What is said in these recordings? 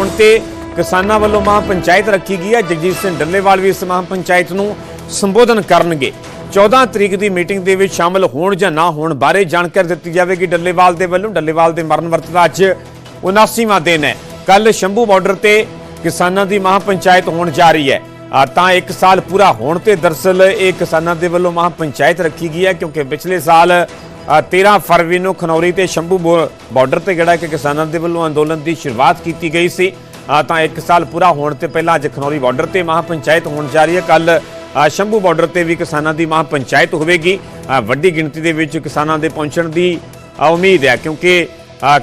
ਹੋਣ ਤੇ ਕਿਸਾਨਾਂ ਵੱਲੋਂ ਮਹਾਂ ਪੰਚਾਇਤ ਰੱਖੀ ਗਈ ਹੈ। ਜਗਜੀਤ ਸਿੰਘ ਡੱਲੇਵਾਲ ਵੀ ਇਸ ਮਹਾਂ ਪੰਚਾਇਤ ਨੂੰ ਸੰਬੋਧਨ ਕਰਨਗੇ। 14 ਤਰੀਕ ਦੀ ਮੀਟਿੰਗ ਦੇ ਵਿੱਚ ਸ਼ਾਮਲ ਹੋਣ ਜਾਂ ਨਾ ਹੋਣ ਬਾਰੇ ਜਾਣਕਾਰੀ ਦਿੱਤੀ ਜਾਵੇਗੀ ਡੱਲੇਵਾਲ ਦੇ ਵੱਲੋਂ। ਡੱਲੇਵਾਲ ਦੇ ਮਰਨ ਵਰਤ ਦਾ ਅੱਜ 79ਵਾਂ ਦਿਨ ਹੈ। ਕੱਲ ਸ਼ੰਭੂ ਬਾਰਡਰ ਤੇ ਕਿਸਾਨਾਂ ਦੀ ਮਹਾਂ ਪੰਚਾਇਤ ਹੋਣ ਜਾ ਰਹੀ ਹੈ। ਤਾਂ 1 ਸਾਲ ਪੂਰਾ ਹੋਣ ਤੇ ਦਰਸਲ ਇਹ ਕਿਸਾਨਾਂ ਦੇ ਵੱਲੋਂ ਮਹਾਂ ਪੰਚਾਇਤ ਰੱਖੀ ਗਈ ਹੈ, ਕਿਉਂਕਿ ਪਿਛਲੇ ਸਾਲ 13 ਫਰਵਰੀ ਨੂੰ ਖਨੌਰੀ ਤੇ ਸ਼ੰਭੂ ਬੋ- ਬਾਰਡਰ ਤੇ ਜਿਹੜਾ ਕਿ ਕਿਸਾਨਾਂ ਦੇ ਵੱਲੋਂ ਅੰਦੋਲਨ ਦੀ ਸ਼ੁਰੂਆਤ ਕੀਤੀ ਗਈ ਸੀ। ਤਾਂ 1 ਸਾਲ ਪੂਰਾ ਹੋਣ ਤੇ ਪਹਿਲਾਂ ਅੱਜ ਖਨੌਰੀ ਬਾਰਡਰ ਤੇ ਮਹਾਂ ਪੰਚਾਇਤ ਹੋਣ ਜਾ ਰਹੀ ਹੈ। ਕੱਲ ਸ਼ੰਭੂ ਬਾਰਡਰ ਤੇ ਵੀ ਕਿਸਾਨਾਂ ਦੀ ਮਹਾਂ ਪੰਚਾਇਤ ਹੋਵੇਗੀ ਵੱਡੀ ਗਿਣਤੀ ਦੇ ਵਿੱਚ ਕਿਸਾਨਾਂ ਦੇ ਪਹੁੰਚਣ ਦੀ ਉਮੀਦ ਹੈ ਕਿਉਂਕਿ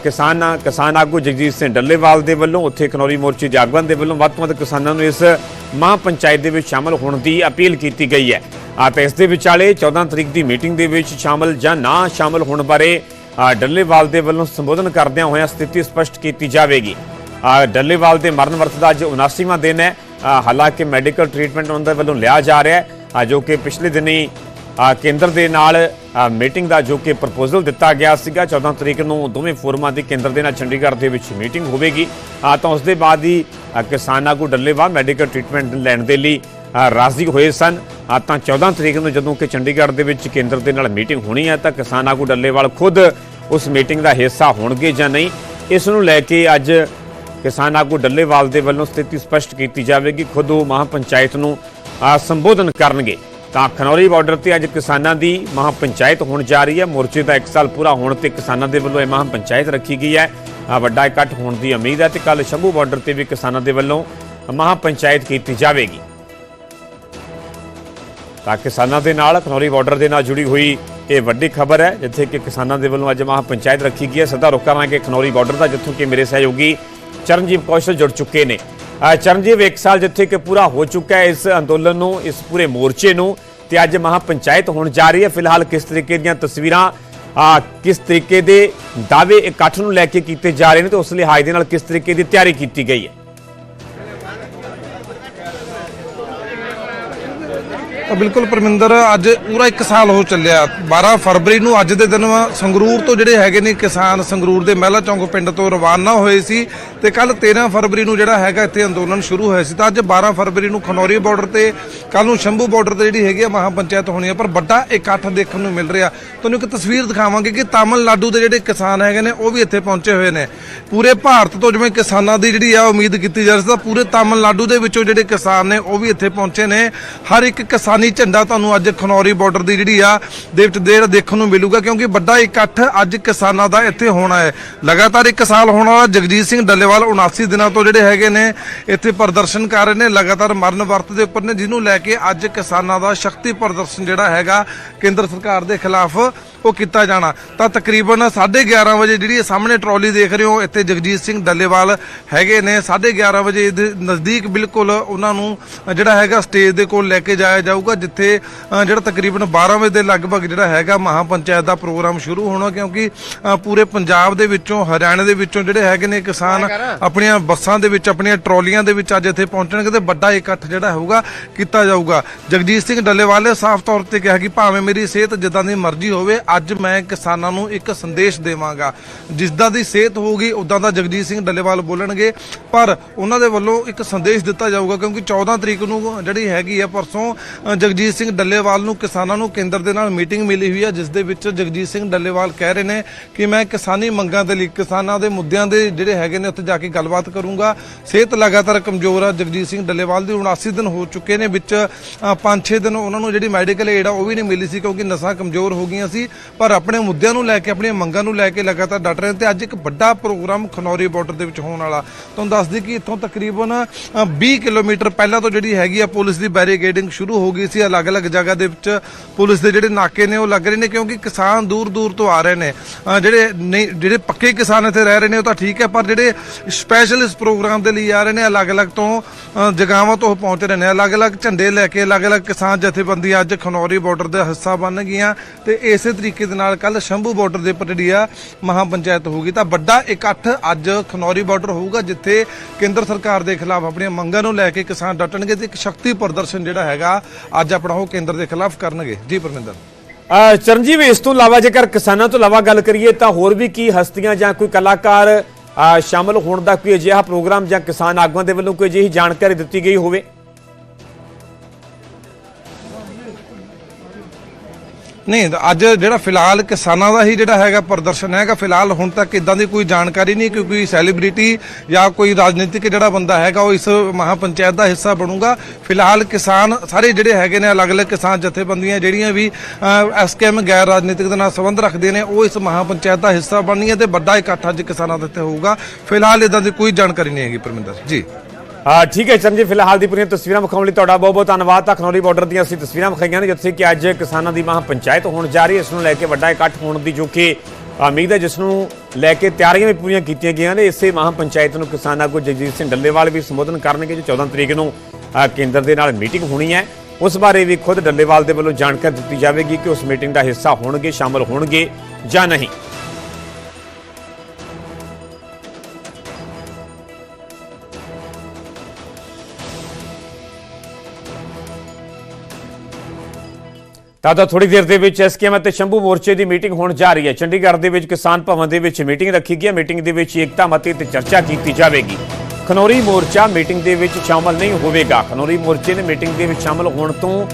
ਕਿਸਾਨ ਕਿਸਾਨ ਆਗੂ ਜਗਜੀਤ ਸਿੰਘ ਡੱਲੇਵਾਲ ਦੇ ਵੱਲੋਂ ਉੱਥੇ ਖਨੌਰੀ ਮੋਰਚੇ ਦੇ ਦੇ ਵੱਲੋਂ ਵੱਧ ਤੋਂ ਵੱਧ ਕਿਸਾਨਾਂ ਨੂੰ ਇਸ ਮਹਾਂ ਪੰਚਾਇਤ ਦੇ ਵਿੱਚ ਸ਼ਾਮਲ ਹੋਣ ਦੀ ਅਪੀਲ ਕੀਤੀ ਗਈ ਹੈ। ਅਤੇ ਇਸ ਦੇ ਵਿਚਾਲੇ 14 ਤਰੀਕ ਦੀ ਮੀਟਿੰਗ ਦੇ ਵਿੱਚ ਸ਼ਾਮਲ ਜਾਂ ਨਾ ਸ਼ਾਮਲ ਹੋਣ ਬਾਰੇ ਡੱਲੇਵਾਲ ਦੇ ਵੱਲੋਂ ਸੰਬੋਧਨ ਕਰਦਿਆਂ ਹੋਇਆਂ ਸਥਿਤੀ ਸਪਸ਼ਟ ਕੀਤੀ ਜਾਵੇਗੀ। ਡੱਲੇਵਾਲ ਦੇ ਮਰਨ ਵਰਤ ਦਾ ਅੱਜ 79ਵਾਂ ਦਿਨ ਹੈ। ਹਾਲਾਂਕਿ ਮੈਡੀਕਲ ਟ੍ਰੀਟਮੈਂਟ ਉਹਨਾਂ ਦੇ ਵੱਲੋਂ ਲਿਆ ਜਾ ਰਿਹਾ ਹੈ ਜੋ ਕਿ ਪਿਛਲੇ ਦਿਨੀ ਕੇਂਦਰ ਦੇ ਨਾਲ ਮੀਟਿੰਗ ਦਾ ਜੋ ਕਿ ਪ੍ਰਪੋਜ਼ਲ ਦਿੱਤਾ ਗਿਆ ਸੀਗਾ 14 ਤਰੀਕ ਨੂੰ ਦੋਵੇਂ ਫੋਰਮਾਂ ਦੀ ਕੇਂਦਰ ਦੇ ਨਾਲ ਚੰਡੀਗੜ੍ਹ ਦੇ ਵਿੱਚ ਮੀਟਿੰਗ ਹੋਵੇਗੀ। ਤਾਂ ਉਸ ਦੇ ਬਾਅਦ ਹੀ ਅ, ਕਿਸਾਨ ਆਗੂ ਡੱਲੇਵਾਲ ਮੈਡੀਕਲ ਟ੍ਰੀਟਮੈਂਟ ਲੈਣ ਦੇ ਲਈ ਰਾਜ਼ੀ ਹੋਏ ਸਨ। ਤਾਂ 14 ਤਰੀਕ ਨੂੰ ਜਦੋਂ ਕਿ ਚੰਡੀਗੜ੍ਹ ਦੇ ਵਿੱਚ ਕੇਂਦਰ ਦੇ ਨਾਲ ਮੀਟਿੰਗ ਹੋਣੀ ਹੈ ਤਾਂ ਕਿਸਾਨ ਆਗੂ ਡੱਲੇਵਾਲ ਖੁਦ ਉਸ ਮੀਟਿੰਗ ਦਾ ਹਿੱਸਾ ਹੋਣਗੇ ਜਾਂ ਨਹੀਂ, ਇਸ ਨੂੰ ਲੈ ਕੇ ਅੱਜ ਕਿਸਾਨ ਆਗੂ ਡੱਲੇਵਾਲ ਦੇ ਵੱਲੋਂ ਸਥਿਤੀ ਸਪਸ਼ਟ ਕੀਤੀ ਜਾਵੇਗੀ। ਖੁਦ ਉਹ ਮਹਾਂ ਪੰਚਾਇਤ ਨੂੰ ਸੰਬੋਧਨ ਕਰਨਗੇ। ਤਾਂ ਖਨੌਰੀ ਬਾਰਡਰ ਤੇ ਅੱਜ ਕਿਸਾਨਾਂ ਦੀ ਮਹਾਂ ਪੰਚਾਇਤ ਹੋਣ ਜਾ ਰਹੀ ਹੈ ਮੋਰਚੇ ਦਾ 1 ਸਾਲ ਪੂਰਾ ਹੋਣ ਤੇ ਕਿਸਾਨਾਂ ਦੇ ਵੱਲੋਂ ਇਹ ਮਹਾਂ ਪੰਚਾਇਤ ਰੱਖੀ ਗਈ ਹੈ ਵੱਡਾ ਇਕੱਠ ਹੋਣ ਦੀ ਉਮੀਦ ਹੈ ਤੇ ਕੱਲ ਸ਼ੰਭੂ ਬਾਰਡਰ ਤੇ ਵੀ ਕਿਸਾਨਾਂ ਦੇ ਵੱਲੋਂ ਮਹਾਂ ਪੰਚਾਇਤ ਕੀਤੀ ਜਾਵੇਗੀ। ਤਾਂ ਕਿਸਾਨਾਂ ਦੇ ਨਾਲ, ਖਨੌਰੀ ਬਾਰਡਰ ਦੇ ਨਾਲ ਜੁੜੀ ਹੋਈ ਇਹ ਵੱਡੀ ਖਬਰ ਹੈ, ਜਿੱਥੇ ਕਿ ਕਿਸਾਨਾਂ ਦੇ ਵੱਲੋਂ ਅੱਜ ਮਹਾਂ ਪੰਚਾਇਤ ਰੱਖੀ ਗਈ ਹੈ। ਸਦਾ ਰੁਕ ਖਨੌਰੀ ਬਾਰਡਰ ਦਾ, ਜਿੱਥੋਂ ਕਿ ਮੇਰੇ ਸਹਿਯੋਗੀ ਚਰਨਜੀਤ ਕੌਸ਼ਲ ਜੁੜ ਚੁੱਕੇ ਨੇ। ਚਰਨਜੀਤ, ਇੱਕ ਸਾਲ ਜਿੱਥੇ ਕਿ ਪੂਰਾ ਹੋ ਚੁੱਕਾ ਹੈ ਇਸ ਅੰਦੋਲਨ ਨੂੰ, ਇਸ ਪੂਰੇ ਮੋਰਚੇ ਨੂੰ, ਤੇ ਅੱਜ ਮਹਾਂ ਪੰਚਾਇਤ ਹੋਣ ਜਾ ਰਹੀ ਹੈ। ਫਿਲਹਾਲ ਕਿਸ ਤਰੀਕੇ ਦੀਆਂ ਤਸਵੀਰਾਂ ਆ ਕਿਸ ਤਰੀਕੇ ਦੇ ਦਾਅਵੇ ਇਕੱਠ ਨੂੰ ਲੈ ਕੇ ਕੀਤੇ ਜਾ ਰਹੇ ਨੇ, ਤੇ ਉਸ ਲਿਹਾਜ਼ ਦੇ ਨਾਲ ਕਿਸ ਤਰੀਕੇ ਦੀ ਤਿਆਰੀ ਕੀਤੀ ਗਈ ਹੈ? ਬਿਲਕੁਲ ਪਰਮਿੰਦਰ, ਅੱਜ ਪੂਰਾ 1 ਸਾਲ ਹੋ ਚੱਲਿਆ। 12 ਫਰਵਰੀ ਨੂੰ ਅੱਜ ਦੇ ਦਿਨ ਸੰਗਰੂਰ ਤੋਂ ਜਿਹੜੇ ਹੈਗੇ ਨੇ ਕਿਸਾਨ ਸੰਗਰੂਰ ਦੇ ਮਹਿਲਾ ਚੌਂਕ ਪਿੰਡ ਤੋਂ ਰਵਾਨਾ ਹੋਏ ਸੀ ਤੇ ਕੱਲ 13 ਫਰਵਰੀ ਨੂੰ ਜਿਹੜਾ ਹੈਗਾ ਇੱਥੇ ਅੰਦੋਲਨ ਸ਼ੁਰੂ ਹੋਇਆ ਸੀ। ਤਾਂ ਅੱਜ 12 ਫਰਵਰੀ ਨੂੰ ਖਨੌਰੀ ਬਾਰਡਰ ਤੇ ਕੱਲ ਨੂੰ ਸ਼ੰਭੂ ਬਾਰਡਰ ਤੇ ਜਿਹੜੀ ਹੈਗੀ ਆ ਮਹਾ ਪੰਚਾਇਤ ਹੋਣੀ ਹੈ ਪਰ ਵੱਡਾ ਇਕੱਠ ਦੇਖਣ ਨੂੰ ਮਿਲ ਰਿਹਾ। ਤੁਹਾਨੂੰ ਇੱਕ ਤਸਵੀਰ ਦਿਖਾਵਾਂਗੇ ਕਿ ਤਾਮਿਲਨਾਡੂ ਦੇ ਜਿਹੜੇ ਕਿਸਾਨ ਹੈਗੇ ਨੇ, ਉਹ ਵੀ ਇੱਥੇ ਪਹੁੰਚੇ ਹੋਏ ਨੇ। ਪੂਰੇ ਭਾਰਤ ਤੋਂ ਜਿਵੇਂ ਕਿਸਾਨਾਂ ਦੀ ਜਿਹੜੀ ਆ ਉਮੀਦ ਕੀਤੀ ਜਾ ਰਹੀ ਸੀ, ਤਾਂ ਪੂਰੇ ਤਾਮਿਲਨਾਡੂ ਦੇ ਵਿੱਚੋਂ ਜਿਹੜੇ ਕਿਸਾਨ ਨੇ, ਉਹ ਵੀ ਇੱਥੇ ਪਹੁੰਚੇ ਨੇ। ਹਰ ਇੱਕ ਕਿਸਾਨ ਝੰਡਾ ਤੁਹਾਨੂੰ ਅੱਜ ਖਨੌਰੀ ਬਾਰਡਰ ਦੀ ਜਿਹੜੀ ਆ, ਦੇ ਵਿੱਚ ਦੇਰ ਦੇਖਣ ਨੂੰ ਮਿਲੂਗਾ ਕਿਉਂਕਿ ਵੱਡਾ ਇਕੱਠ ਅੱਜ ਕਿਸਾਨਾਂ ਦਾ ਇੱਥੇ ਹੋਣਾ ਹੈ। ਲਗਾਤਾਰ ਇੱਕ ਸਾਲ ਹੋਣ ਵਾਲਾ ਜਗਜੀਤ ਸਿੰਘ ਡੱਲੇਵਾਲ 79 ਦਿਨਾਂ ਤੋਂ ਜਿਹੜੇ ਹੈਗੇ ਨੇ, ਇੱਥੇ ਪ੍ਰਦਰਸ਼ਨ ਕਰ ਰਹੇ ਨੇ, ਲਗਾਤਾਰ ਮਰਨ ਵਰਤ ਦੇ ਉੱਪਰ ਨੇ, ਜਿਹਨੂੰ ਲੈ ਕੇ ਅੱਜ ਕਿਸਾਨਾਂ ਦਾ ਸ਼ਕਤੀ ਪ੍ਰਦਰਸ਼ਨ ਜਿਹੜਾ ਹੈਗਾ, ਕੇਂਦਰ ਸਰਕਾਰ ਦੇ ਖਿਲਾਫ ਉਹ ਕੀਤਾ ਜਾਣਾ। ਤਾਂ ਤਕਰੀਬਨ 11:30 ਵਜੇ ਜਿਹੜੀ ਸਾਹਮਣੇ ਟਰਾਲੀ ਦੇਖ ਰਹੇ ਹੋ, ਇੱਥੇ ਜਗਜੀਤ ਸਿੰਘ ਡੱਲੇਵਾਲ ਹੈਗੇ ਨੇ। 11:30 ਵਜੇ ਇਹਦੇ ਨਜ਼ਦੀਕ ਬਿਲਕੁਲ ਉਹਨਾਂ ਨੂੰ ਜਿਹੜਾ ਹੈਗਾ ਸਟੇਜ ਦੇ ਕੋਲ ਲੈ ਕੇ ਜਾਇਆ ਜਾਊਗਾ। ਜਿੱਥੇ ਅ, ਜਿਹੜਾ ਤਕਰੀਬਨ 12 ਵਜੇ ਦੇ ਲਗਭਗ ਜਿਹੜਾ ਹੈਗਾ ਮਹਾ ਪੰਚਾਇਤ ਦਾ ਪ੍ਰੋਗਰਾਮ ਸ਼ੁਰੂ ਹੋਣਾ ਕਿਉਂਕਿ ਪੂਰੇ ਪੰਜਾਬ ਦੇ ਵਿੱਚੋਂ ਹਰਿਆਣਾ ਦੇ ਵਿੱਚੋਂ ਜਿਹੜੇ ਹੈਗੇ ਨੇ ਕਿਸਾਨ ਆਪਣੀਆਂ ਬੱਸਾਂ ਦੇ ਵਿੱਚ ਆਪਣੀਆਂ ਟਰਾਲੀਆਂ ਦੇ ਵਿੱਚ ਅੱਜ ਇੱਥੇ ਪਹੁੰਚਣਗੇ ਤੇ ਵੱਡਾ ਇਕੱਠ ਜਿਹੜਾ ਹੋਊਗਾ ਕੀਤਾ ਜਾਊਗਾ। ਜਗਜੀਤ ਸਿੰਘ ਡੱਲੇਵਾਲ ਨੇ ਸਾਫ਼ ਤੌਰ ਤੇ ਕਿਹਾ ਕਿ ਭਾਵੇਂ ਮੇਰੀ ਸਿਹਤ ਜਿੱਦਾਂ ਦੀ ਮਰਜ਼ੀ ਹੋਵੇ ਅੱਜ ਮੈਂ ਕਿਸਾਨਾਂ ਨੂੰ ਇੱਕ ਸੰਦੇਸ਼ ਦੇਵਾਂਗਾ। ਜਿੱਦਾਂ ਦੀ ਸਿਹਤ ਹੋਊਗੀ ਉਦਾਂ ਦਾ ਜਗਜੀਤ ਸਿੰਘ ਡੱਲੇਵਾਲ ਬੋਲਣਗੇ ਪਰ ਉਹਨਾਂ ਦੇ ਵੱਲੋਂ ਇੱਕ ਸੰਦੇਸ਼ ਦਿੱਤਾ ਜਾਊਗਾ ਕਿਉਂਕਿ 14 ਤਰੀਕ ਨੂੰ ਜਿਹੜੀ ਹੈਗੀ ਆ ਪਰਸੋਂ ਜਗਜੀਤ ਸਿੰਘ ਡੱਲੇਵਾਲ ਨੂੰ ਕਿਸਾਨਾਂ ਨੂੰ ਕੇਂਦਰ ਦੇ ਨਾਲ ਮੀਟਿੰਗ ਮਿਲੀ ਹੋਈ ਹੈ ਜਿਸ ਦੇ ਵਿੱਚ ਜਗਜੀਤ ਸਿੰਘ ਡੱਲੇਵਾਲ ਕਹਿ ਰਹੇ ਨੇ ਕਿ ਮੈਂ ਕਿਸਾਨੀ ਮੰਗਾਂ ਦੇ ਲਈ ਕਿਸਾਨਾਂ ਦੇ ਮੁੱਦਿਆਂ ਦੇ ਜਿਹੜੇ ਹੈਗੇ ਨੇ ਉੱਥੇ ਜਾ ਕੇ ਗੱਲਬਾਤ ਕਰੂੰਗਾ। ਸਿਹਤ ਲਗਾਤਾਰ ਕਮਜ਼ੋਰ ਆ ਜਗਜੀਤ ਸਿੰਘ ਡੱਲੇਵਾਲ ਦੀ 79 ਦਿਨ ਹੋ ਚੁੱਕੇ ਨੇ ਵਿੱਚ 5-6 ਦਿਨ ਉਹਨਾਂ ਨੂੰ ਜਿਹੜੀ ਮੈਡੀਕਲ ਏਡ ਆ ਉਹ ਵੀ ਨਹੀਂ ਮਿਲੀ ਸੀ ਕਿਉਂਕਿ ਨਸਾਂ ਕਮਜ਼ੋਰ ਹੋ ਗਈਆਂ ਸੀ। ਪਰ ਆਪਣੇ ਮੁੱਦਿਆਂ ਨੂੰ ਲੈ ਕੇ ਆਪਣੀਆਂ ਮੰਗਾਂ ਨੂੰ ਲੈ ਕੇ ਲਗਾਤਾਰ ਡਟ ਰਹੇ ਨੇ ਤੇ ਅੱਜ ਇੱਕ ਵੱਡਾ ਪ੍ਰੋਗਰਾਮ ਖਨੌਰੀ ਬਾਰਡਰ ਦੇ ਵਿੱਚ ਹੋਣ ਵਾਲਾ। ਤੁਹਾਨੂੰ ਦੱਸ ਦਈਏ ਕਿ ਇੱਥੋਂ ਤਕਰੀਬਨ ਅ, 20 ਕਿਲੋਮੀਟਰ ਪਹਿਲਾਂ ਤੋਂ ਜਿਹੜੀ ਹੈਗੀ ਆ ਪੁਲਿਸ ਦੀ ਬੈਰੀਗੇਡਿੰਗ ਸ਼ੁਰੂ ਹੋ ਗਈ ਸੀ ਅਲੱਗ-ਅਲੱਗ ਜਗ੍ਹਾ ਦੇ ਵਿੱਚ ਪੁਲਿਸ ਦੇ ਜਿਹੜੇ ਨਾਕੇ ਨੇ ਉਹ ਲੱਗ ਰਹੇ ਨੇ ਕਿਉਂਕਿ ਕਿਸਾਨ ਦੂਰ-ਦੂਰ ਤੋਂ ਆ ਰਹੇ ਨੇ। ਜਿਹੜੇ ਨਹੀਂ ਜਿਹੜੇ ਪੱਕੇ ਕਿਸਾਨ ਇੱਥੇ ਰਹਿ ਰਹੇ ਨੇ ਉਹ ਤਾਂ ਠੀਕ ਹੈ ਪਰ ਜਿਹੜੇ ਸਪੈਸ਼ਲ ਇਸ ਪ੍ਰੋਗਰਾਮ ਦੇ ਲਈ ਆ ਰਹੇ ਨੇ ਅਲੱਗ-ਅਲੱਗ ਤੋਂ ਅ, ਜਗ੍ਹਾਵਾਂ ਤੋਂ ਉਹ ਪਹੁੰਚ ਰਹੇ ਨੇ। ਅਲੱਗ-ਅਲੱਗ ਝੰਡੇ ਲੈ ਕੇ ਅਲੱਗ-ਅਲੱਗ ਕਿਸਾਨ ਜਥੇਬੰਦੀਆਂ ਅੱਜ ਖਨੌਰੀ ਬਾਰਡਰ ਦਾ ਹਿੱਸਾ ਬਣ ਗਈਆਂ ਤੇ ਇਸੇ ਤਰੀਕੇ ਦੇ ਨਾਲ ਕੱਲ ਸ਼ੰਭੂ ਬਾਰਡਰ ਦੇ ਉੱਪਰ ਜਿਹੜੀ ਆ ਮਹਾ ਪੰਚਾਇਤ ਹੋਊਗੀ। ਤਾਂ ਵੱਡਾ ਇਕੱਠ ਅੱਜ ਖਨੌਰੀ ਬਾਰਡਰ ਹੋਊਗਾ ਜਿੱਥੇ ਕੇਂਦਰ ਸਰਕਾਰ ਦੇ ਖਿਲਾਫ ਆਪਣੀਆਂ ਮੰਗਾਂ ਨੂੰ ਲੈ ਕੇ ਕਿਸਾਨ ਡਟਣਗੇ ਤੇ ਇੱਕ ਸ਼ਕਤੀ ਪ੍ਰਦਰਸ਼ਨ ਜਿਹੜਾ ਹੈਗਾ ਅੱਜ ਆਪਣਾ ਉਹ ਕੇਂਦਰ ਦੇ ਖਿਲਾਫ ਕਰਨਗੇ। ਜੀ ਪਰਮਿੰਦਰ। ਅ, ਚਰਨਜੀਤ ਇਸ ਤੋਂ ਇਲਾਵਾ ਜੇਕਰ ਕਿਸਾਨਾਂ ਤੋਂ ਇਲਾਵਾ ਗੱਲ ਕਰੀਏ ਤਾਂ ਹੋਰ ਵੀ ਕੀ ਹਸਤੀਆਂ ਜਾਂ ਕੋਈ ਕਲਾਕਾਰ ਅ, ਸ਼ਾਮਲ ਹੋਣ ਦਾ ਕੋਈ ਅਜਿਹਾ ਪ੍ਰੋਗਰਾਮ ਜਾਂ ਕਿਸਾਨ ਆਗੂਆਂ ਦੇ ਵੱਲੋਂ ਕੋਈ ਅਜਿਹੀ ਜਾਣਕਾਰੀ ਦਿੱਤੀ ਗਈ ਹੋਵੇ? ਨਹੀਂ, ਅੱਜ ਜਿਹੜਾ ਫਿਲਹਾਲ ਕਿਸਾਨਾਂ ਦਾ ਹੀ ਜਿਹੜਾ ਹੈਗਾ ਪ੍ਰਦਰਸ਼ਨ ਹੈਗਾ, ਫਿਲਹਾਲ ਹੁਣ ਤੱਕ ਇਦਾਂ ਦੀ ਕੋਈ ਜਾਣਕਾਰੀ ਨਹੀਂ, ਕਿਉਂਕਿ ਸੈਲੀਬ੍ਰਿਟੀ ਜਾਂ ਕੋਈ ਰਾਜਨੀਤਿਕ ਜਿਹੜਾ ਬੰਦਾ ਹੈਗਾ, ਉਹ ਇਸ ਮਹਾਪੰਚਾਇਤ ਦਾ ਹਿੱਸਾ ਬਣੂਗਾ। ਫਿਲਹਾਲ ਕਿਸਾਨ ਸਾਰੇ ਜਿਹੜੇ ਹੈਗੇ ਨੇ, ਅਲੱਗ-ਅਲੱਗ ਕਿਸਾਨ ਜਥੇਬੰਦੀਆਂ ਜਿਹੜੀਆਂ ਵੀ ਐਸਕੇਐਮ ਗੈਰ ਰਾਜਨੀਤਿਕ ਦੇ ਨਾਲ ਸੰਬੰਧ ਰੱਖਦੇ ਨੇ, ਉਹ ਇਸ ਮਹਾਪੰਚਾਇਤ ਦਾ ਹਿੱਸਾ ਬਣਨੀ ਹੈ ਤੇ ਵੱਡਾ ਇਕੱਠ ਅੱਜ ਕਿਸਾਨਾਂ ਦੇ ਇੱਥੇ ਹੋਊਗਾ। ਫਿਲਹਾਲ ਇਦਾਂ ਦੀ ਕੋਈ ਜਾਣਕਾਰੀ ਨਹੀਂ ਹੈਗੀ, ਪਰਮਿੰਦਰ ਜੀ। ਹਾਂ, ਠੀਕ ਹੈ ਚਰਨ ਫਿਲਹਾਲ ਦੀ ਪੂਰੀਆਂ ਤਸਵੀਰਾਂ ਵਿਖਾਉਣ ਲਈ ਤੁਹਾਡਾ ਬਹੁਤ ਬਹੁਤ ਧੰਨਵਾਦ। ਤਾਂ ਖਨੌਰੀ ਬਾਰਡਰ ਦੀਆਂ ਅਸੀਂ ਤਸਵੀਰਾਂ ਵਿਖਾਈਆਂ ਨੇ, ਜਿੱਥੇ ਕਿ ਅੱਜ ਕਿਸਾਨਾਂ ਦੀ ਮਹਾਂ ਪੰਚਾਇਤ ਹੋਣ ਜਾ ਰਹੀ ਹੈ। ਇਸ ਨੂੰ ਲੈ ਕੇ ਵੱਡਾ ਇਕੱਠ ਹੋਣ ਦੀ ਜੋ ਕਿ ਉਮੀਦ ਹੈ, ਜਿਸ ਨੂੰ ਲੈ ਕੇ ਤਿਆਰੀਆਂ ਵੀ ਪੂਰੀਆਂ ਕੀਤੀਆਂ ਗਈਆਂ ਨੇ। ਇਸੇ ਮਹਾਂ ਪੰਚਾਇਤ ਨੂੰ ਕਿਸਾਨ ਆਗੂ ਜਗਜੀਤ ਸਿੰਘ ਡੱਲੇਵਾਲ ਵੀ ਸੰਬੋਧਨ ਕਰਨਗੇ, ਜੋ 14 ਤਰੀਕ ਨੂੰ ਕੇਂਦਰ ਦੇ ਨਾਲ ਮੀਟਿੰਗ ਹੋਣੀ ਹੈ। ਉਸ ਬਾਰੇ ਵੀ ਖੁਦ ਡੱਲੇਵਾਲ ਦੇ ਵੱਲੋਂ ਜਾਣਕਾਰੀ ਦਿੱਤੀ ਜਾਵੇਗੀ ਕਿ ਉਸ ਮੀਟਿੰਗ ਦਾ ਹਿੱਸਾ ਹੋਣਗੇ, ਸ਼ਾਮਲ ਹੋਣਗੇ ਜਾਂ ਨਹੀਂ। ਤਾਂ ਤਾਂ ਥੋੜੀ ਦੇਰ ਦੇ ਵਿੱਚ ਐਸਕੇਐਮ ਅਤੇ ਸ਼ੰਭੂ ਮੋਰਚੇ ਦੀ ਮੀਟਿੰਗ ਹੋਣ ਜਾ ਰਹੀ ਹੈ। ਚੰਡੀਗੜ੍ਹ ਦੇ ਵਿੱਚ ਕਿਸਾਨ ਭਵਨ ਦੇ ਵਿੱਚ ਮੀਟਿੰਗ ਰੱਖੀ ਗਈ ਹੈ। ਮੀਟਿੰਗ ਦੇ ਵਿੱਚ ਏਕਤਾ ਮਤੇ ਤੇ ਚਰਚਾ ਕੀਤੀ ਜਾਵੇਗੀ। ਖਨੌਰੀ ਮੋਰਚਾ ਮੀਟਿੰਗ ਦੇ ਵਿੱਚ ਸ਼ਾਮਲ ਨਹੀਂ ਹੋਵੇਗਾ। ਖਨੌਰੀ ਮੋਰਚੇ ਨੇ ਮੀਟਿੰਗ ਦੇ ਵਿੱਚ ਸ਼ਾਮਲ ਹੋਣ ਤੋਂ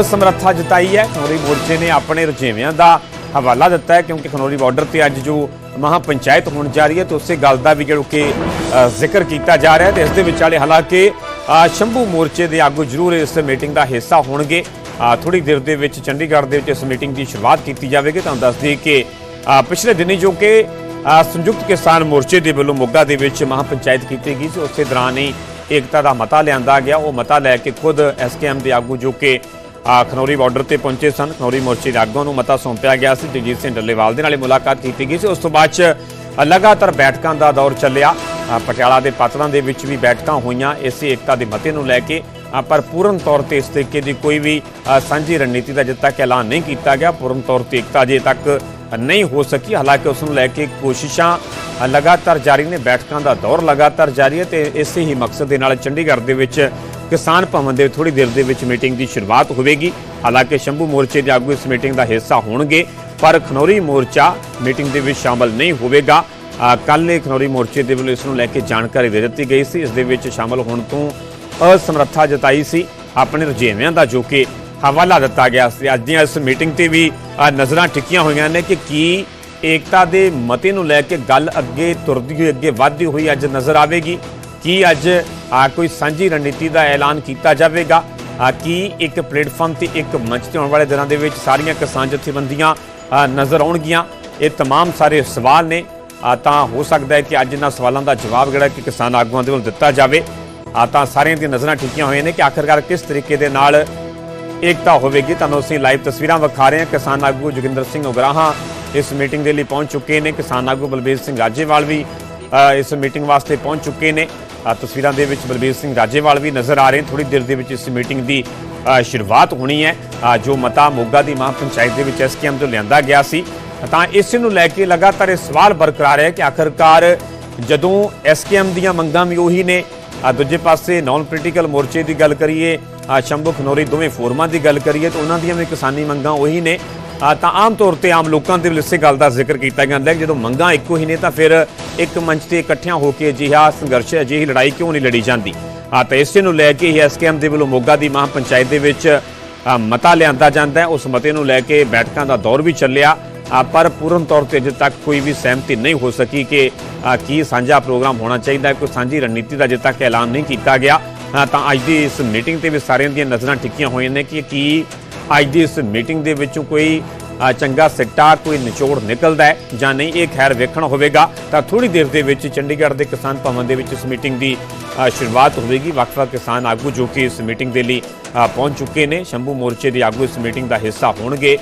ਅਸਮਰੱਥਾ ਜਤਾਈ ਹੈ। ਖਨੌਰੀ ਮੋਰਚੇ ਨੇ ਆਪਣੇ ਰੁਝੇਵਿਆਂ ਦਾ ਹਵਾਲਾ ਦਿੱਤਾ ਹੈ ਕਿਉਂਕਿ ਖਨੌਰੀ ਬਾਰਡਰ ਤੇ ਅੱਜ ਜੋ ਮਹਾ ਪੰਚਾਇਤ ਹੋਣ ਜਾ ਰਹੀ ਹੈ ਤੇ ਉਸੇ ਗੱਲ ਦਾ ਵੀ ਜਿਹੜਾ ਕਿ ਜ਼ਿਕਰ ਕੀਤਾ ਜਾ ਰਿਹਾ ਹੈ ਤੇ ਇਸ ਦੇ ਵਿਚਾਲੇ ਹਾਲਾਂਕਿ ਸ਼ੰਭੂ ਮੋਰਚੇ ਦੇ ਆਗੂ ਜ਼ਰੂਰ ਇਸ ਮੀਟਿੰਗ ਦਾ ਹਿੱਸਾ ਹੋਣਗੇ। ਥੋੜੀ ਦੇਰ ਦੇ ਵਿੱਚ ਚੰਡੀਗੜ੍ਹ ਦੇ ਵਿੱਚ ਇਸ ਮੀਟਿੰਗ ਦੀ ਸ਼ੁਰੂਆਤ ਕੀਤੀ ਜਾਵੇਗੀ। ਤੁਹਾਨੂੰ ਦੱਸ ਦਈਏ ਕਿ ਪਿਛਲੇ ਦਿਨੀ ਜੋ ਕਿ ਸੰਯੁਕਤ ਕਿਸਾਨ ਮੋਰਚੇ ਦੇ ਵੱਲੋਂ ਮੋਗਾ ਦੇ ਵਿੱਚ ਮਹਾ ਪੰਚਾਇਤ ਕੀਤੀ ਗਈ ਸੀ, ਉਸੇ ਦੌਰਾਨ ਹੀ ਏਕਤਾ ਦਾ ਮਤਾ ਲਿਆਂਦਾ ਗਿਆ। ਉਹ ਮਤਾ ਲੈ ਕੇ ਖੁਦ ਐਸਕੇਐਮ ਦੇ ਆਗੂ ਜੋ ਕਿ ਖਨੌਰੀ ਬਾਰਡਰ ਤੇ ਪਹੁੰਚੇ ਸਨ। ਖਨੌਰੀ ਮੋਰਚੇ ਦੇ ਆਗੂਆਂ ਨੂੰ ਮਤਾ ਸੌਂਪਿਆ ਗਿਆ ਸੀ। ਜਗਜੀਤ ਸਿੰਘ ਡੱਲੇਵਾਲ ਦੇ ਨਾਲੇ ਮੁਲਾਕਾਤ ਕੀਤੀ ਗਈ ਸੀ। ਉਸ ਤੋਂ ਬਾਅਦ ਚ ਲਗਾਤਾਰ ਬੈਠਕਾਂ ਦਾ ਦੌਰ ਚੱਲਿਆ। ਪਟਿਆਲਾ ਦੇ ਪਾਤੜਾਂ ਦੇ ਵਿੱਚ ਵੀ ਬੈਠਕਾਂ ਹੋਈਆਂ। ਇਸੇ ਏਕਤਾ ਦੇ ਮਤੇ ਨੂੰ ਲੈ ਕੇ ਪਰ ਪੂਰਨ ਤੌਰ ਤੇ ਇਸ ਤਰੀਕੇ ਦੀ ਕੋਈ ਵੀ ਸਾਂਝੀ ਰਣਨੀਤੀ ਦਾ ਜਿੱਤ ਤੱਕ ਐਲਾਨ ਨਹੀਂ ਕੀਤਾ ਗਿਆ, ਪੂਰਨ ਤੌਰ ਤੇ ਏਕਤਾ ਅਜੇ ਤੱਕ ਨਹੀਂ ਹੋ ਸਕੀ। ਹਾਲਾਂਕਿ ਉਸ ਨੂੰ ਲੈ ਕੇ ਕੋਸ਼ਿਸ਼ਾਂ ਲਗਾਤਾਰ ਜਾਰੀ ਨੇ, ਬੈਠਕਾਂ ਦਾ ਦੌਰ ਲਗਾਤਾਰ ਜਾਰੀ ਹੈ ਤੇ ਇਸੇ ਹੀ ਮਕਸਦ ਦੇ ਨਾਲ ਚੰਡੀਗੜ੍ਹ ਦੇ ਵਿੱਚ ਕਿਸਾਨ ਭਵਨ ਦੇ ਥੋੜੀ ਦੇਰ ਦੇ ਵਿੱਚ ਮੀਟਿੰਗ ਦੀ ਸ਼ੁਰੂਆਤ ਹੋਵੇਗੀ। ਹਾਲਾਂਕਿ ਸ਼ੰਭੂ ਮੋਰਚੇ ਦੇ ਆਗੂ ਇਸ ਮੀਟਿੰਗ ਦਾ ਹਿੱਸਾ ਹੋਣਗੇ, ਪਰ ਖਨੌਰੀ ਮੋਰਚਾ ਮੀਟਿੰਗ ਦੇ ਵਿੱਚ ਸ਼ਾਮਲ ਨਹੀਂ ਹੋਵੇਗਾ। ਕੱਲ੍ਹ ਨੇ ਖਨੌਰੀ ਮੋਰਚੇ ਦੇ ਵੱਲੋਂ ਇਸ ਨੂੰ ਲੈ ਕੇ ਜਾਣਕਾਰੀ ਦੇ ਦਿੱਤੀ ਗਈ ਸੀ। ਇਸ ਦੇ ਵਿੱਚ ਸ਼ਾਮਲ ਹੋਣ ਤੋਂ ਅਸਮਰੱਥਾ ਜਤਾਈ ਸੀ ਆਪਣੇ ਰੁਝੇਵਿਆਂ ਦਾ ਜੋ ਕਿ ਹਵਾਲਾ ਦਿੱਤਾ ਗਿਆ ਸੀ ਅੱਜ ਦੀਆਂ ਇਸ ਮੀਟਿੰਗ ਤੇ ਵੀ ਅ, ਨਜ਼ਰਾਂ ਟਿਕੀਆਂ ਹੋਈਆਂ ਨੇ ਕਿ ਕੀ ਏਕਤਾ ਦੇ ਮਤੇ ਨੂੰ ਲੈ ਕੇ ਗੱਲ ਅੱਗੇ ਤੁਰਦੀ ਹੋਈ ਅੱਗੇ ਵਧਦੀ ਹੋਈ ਅੱਜ ਨਜ਼ਰ ਆਵੇਗੀ ਕੀ ਅੱਜ ਆ ਕੋਈ ਸਾਂਝੀ ਰਣਨੀਤੀ ਦਾ ਐਲਾਨ ਕੀਤਾ ਜਾਵੇਗਾ ਆ ਕੀ ਇੱਕ ਪਲੇਟਫਾਰਮ ਤੇ ਇੱਕ ਮੰਚ ਤੇ ਆਉਣ ਵਾਲੇ ਦਿਨਾਂ ਦੇ ਵਿੱਚ ਸਾਰੀਆਂ ਕਿਸਾਨ ਜਥੇਬੰਦੀਆਂ ਆ, ਨਜ਼ਰ ਆਉਣਗੀਆਂ ਇਹ तमाम ਸਾਰੇ ਸਵਾਲ ਨੇ ਆ ਤਾਂ ਹੋ ਸਕਦਾ ਹੈ ਕਿ ਅੱਜ ਇਹਨਾਂ ਸਵਾਲਾਂ ਦਾ ਜਵਾਬ ਜਿਹੜਾ ਕਿ ਕਿਸਾਨ ਆਗੂਆਂ ਦੇ ਵੱਲੋਂ ਦਿੱਤਾ ਜਾਵੇ ਆ ਤਾਂ ਸਾਰਿਆਂ ਦੀਆਂ ਨਜ਼ਰਾਂ ਟਿਕੀਆਂ ਹੋਈਆਂ ਨੇ ਕਿ ਆਖਰਕਾਰ ਕਿਸ ਤਰੀਕੇ ਦੇ ਨਾਲ ਏਕਤਾ ਹੋਵੇਗੀ। ਤੁਹਾਨੂੰ ਅਸੀਂ ਲਾਈਵ ਤਸਵੀਰਾਂ ਵਿਖਾ ਰਹੇ ਹਾਂ। ਕਿਸਾਨ ਆਗੂ ਜੋਗਿੰਦਰ ਸਿੰਘ ਉਗਰਾਹਾਂ ਇਸ ਮੀਟਿੰਗ ਦੇ ਲਈ ਪਹੁੰਚ ਚੁੱਕੇ ਨੇ। ਕਿਸਾਨ ਆਗੂ ਬਲਬੀਰ ਸਿੰਘ ਰਾਜੇਵਾਲ ਵੀ ਇਸ ਮੀਟਿੰਗ ਵਾਸਤੇ ਪਹੁੰਚ ਚੁੱਕੇ ਨੇ। ਤਸਵੀਰਾਂ ਦੇ ਵਿੱਚ ਬਲਬੀਰ ਸਿੰਘ ਰਾਜੇਵਾਲ ਵੀ ਨਜ਼ਰ ਆ ਰਹੇ ਨੇ। ਥੋੜੀ ਦੇਰ ਦੇ ਵਿੱਚ ਇਸ ਮੀਟਿੰਗ ਦੀ ਸ਼ੁਰੂਆਤ ਹੋਣੀ ਹੈ। ਜੋ ਮਤਾ ਮੋਗਾ ਦੀ ਮਹਾਂ ਪੰਚਾਇਤ ਦੇ ਵਿੱਚ ਐਸਕੇਐਮ ਤੋਂ ਲਿਆਂਦਾ ਗਿਆ ਸੀ। ਤਾਂ ਇਸ ਨੂੰ ਲੈ ਕੇ ਲਗਾਤਾਰ ਇਹ ਸਵਾਲ ਬਰਕਰਾਰ ਹੈ ਕਿ ਆਖਰਕਾਰ ਜਦੋਂ ਐਸਕੇਐਮ ਦੀਆਂ ਮੰਗਾਂ ਵੀ ਉਹੀ ਨੇ ਆ ਦੂਜੇ ਪਾਸੇ ਨਾਨ ਪੋਲੀਟੀਕਲ ਮੋਰਚੇ ਦੀ ਗੱਲ ਕਰੀਏ, ਆ ਸ਼ੰਭੂ ਖਨੌਰੀ ਦੋਵੇਂ ਫੋਰਮਾਂ ਦੀ ਗੱਲ ਕਰੀਏ, ਤਾਂ ਉਹਨਾਂ ਦੀਆਂ ਵੀ ਕਿਸਾਨੀ ਮੰਗਾਂ ਉਹੀ ਨੇ। ਤਾਂ ਆਮ ਤੌਰ ਤੇ ਆਮ ਲੋਕਾਂ ਦੇ ਵੱਲੋਂ ਇਸੇ ਗੱਲ ਦਾ ਜ਼ਿਕਰ ਕੀਤਾ ਜਾਂਦਾ ਹੈ ਕਿ ਜਦੋਂ ਮੰਗਾਂ ਇੱਕੋ ਹੀ ਨੇ ਤਾਂ ਫਿਰ ਇੱਕ ਮੰਚ ਤੇ ਇਕੱਠਿਆਂ ਹੋ ਕੇ ਅਜਿਹਾ ਸੰਘਰਸ਼, ਅਜਿਹੀ ਲੜਾਈ ਕਿਉਂ ਨਹੀਂ ਲੜੀ ਜਾਂਦੀ? ਆ ਤਾਂ ਇਸੇ ਨੂੰ ਲੈ ਕੇ ਹੀ ਐਸਕੇਐਮ ਦੇ ਵੱਲੋਂ ਮੋਗਾ ਦੀ ਮਹਾਂ ਪੰਚਾਇਤ ਦੇ ਵਿੱਚ ਮਤਾ ਲਿਆਂਦਾ ਜਾਂਦਾ ਹੈ। ਉਸ ਮਤੇ ਨੂੰ ਲੈ ਕੇ ਬੈਠਕਾਂ ਦਾ ਦੌਰ ਵੀ ਚੱਲਿਆ। ਆ, ਪਰ ਪੂਰਨ ਤੌਰ ਤੇ ਅਜੇ ਤੱਕ ਕੋਈ ਵੀ ਸਹਿਮਤੀ ਨਹੀਂ ਹੋ ਸਕੀ ਕਿ ਕੀ ਸਾਂਝਾ ਪ੍ਰੋਗਰਾਮ ਹੋਣਾ ਚਾਹੀਦਾ ਹੈ ਕੋਈ ਸਾਂਝੀ ਰਣਨੀਤੀ ਦਾ ਅਜੇ ਤੱਕ ਐਲਾਨ ਨਹੀਂ ਕੀਤਾ ਗਿਆ। ਤਾਂ ਅੱਜ ਦੀ ਇਸ ਮੀਟਿੰਗ ਤੇ ਵੀ ਸਾਰਿਆਂ ਦੀਆਂ ਨਜ਼ਰਾਂ ਟਿੱਕੀਆਂ ਹੋਈਆਂ ਨੇ ਕਿ ਕੀ ਅੱਜ ਦੀ ਇਸ ਮੀਟਿੰਗ ਦੇ ਵਿੱਚੋਂ ਕੋਈ ਚੰਗਾ ਸਿੱਟਾ ਕੋਈ ਨਿਚੋੜ ਨਿਕਲਦਾ ਹੈ ਜਾਂ ਨਹੀਂ ਇਹ ਖੈਰ ਵੇਖਣਾ ਹੋਵੇਗਾ। ਤਾਂ ਥੋੜੀ ਦੇਰ ਦੇ ਵਿੱਚ ਚੰਡੀਗੜ੍ਹ ਦੇ ਕਿਸਾਨ ਭਵਨ ਦੇ ਵਿੱਚ ਇਸ ਮੀਟਿੰਗ ਦੀ ਸ਼ੁਰੂਆਤ ਹੋਵੇਗੀ। ਵੱਖ-ਵੱਖ ਕਿਸਾਨ ਆਗੂ ਜੋ ਕਿ ਇਸ ਮੀਟਿੰਗ ਦੇ ਲਈ ਪਹੁੰਚ ਚੁੱਕੇ ਨੇ। ਸ਼ੰਭੂ ਮੋਰਚੇ ਦੇ ਆਗੂ ਇਸ ਮੀਟਿੰਗ ਦਾ ਹਿੱਸਾ ਹੋਣਗੇ।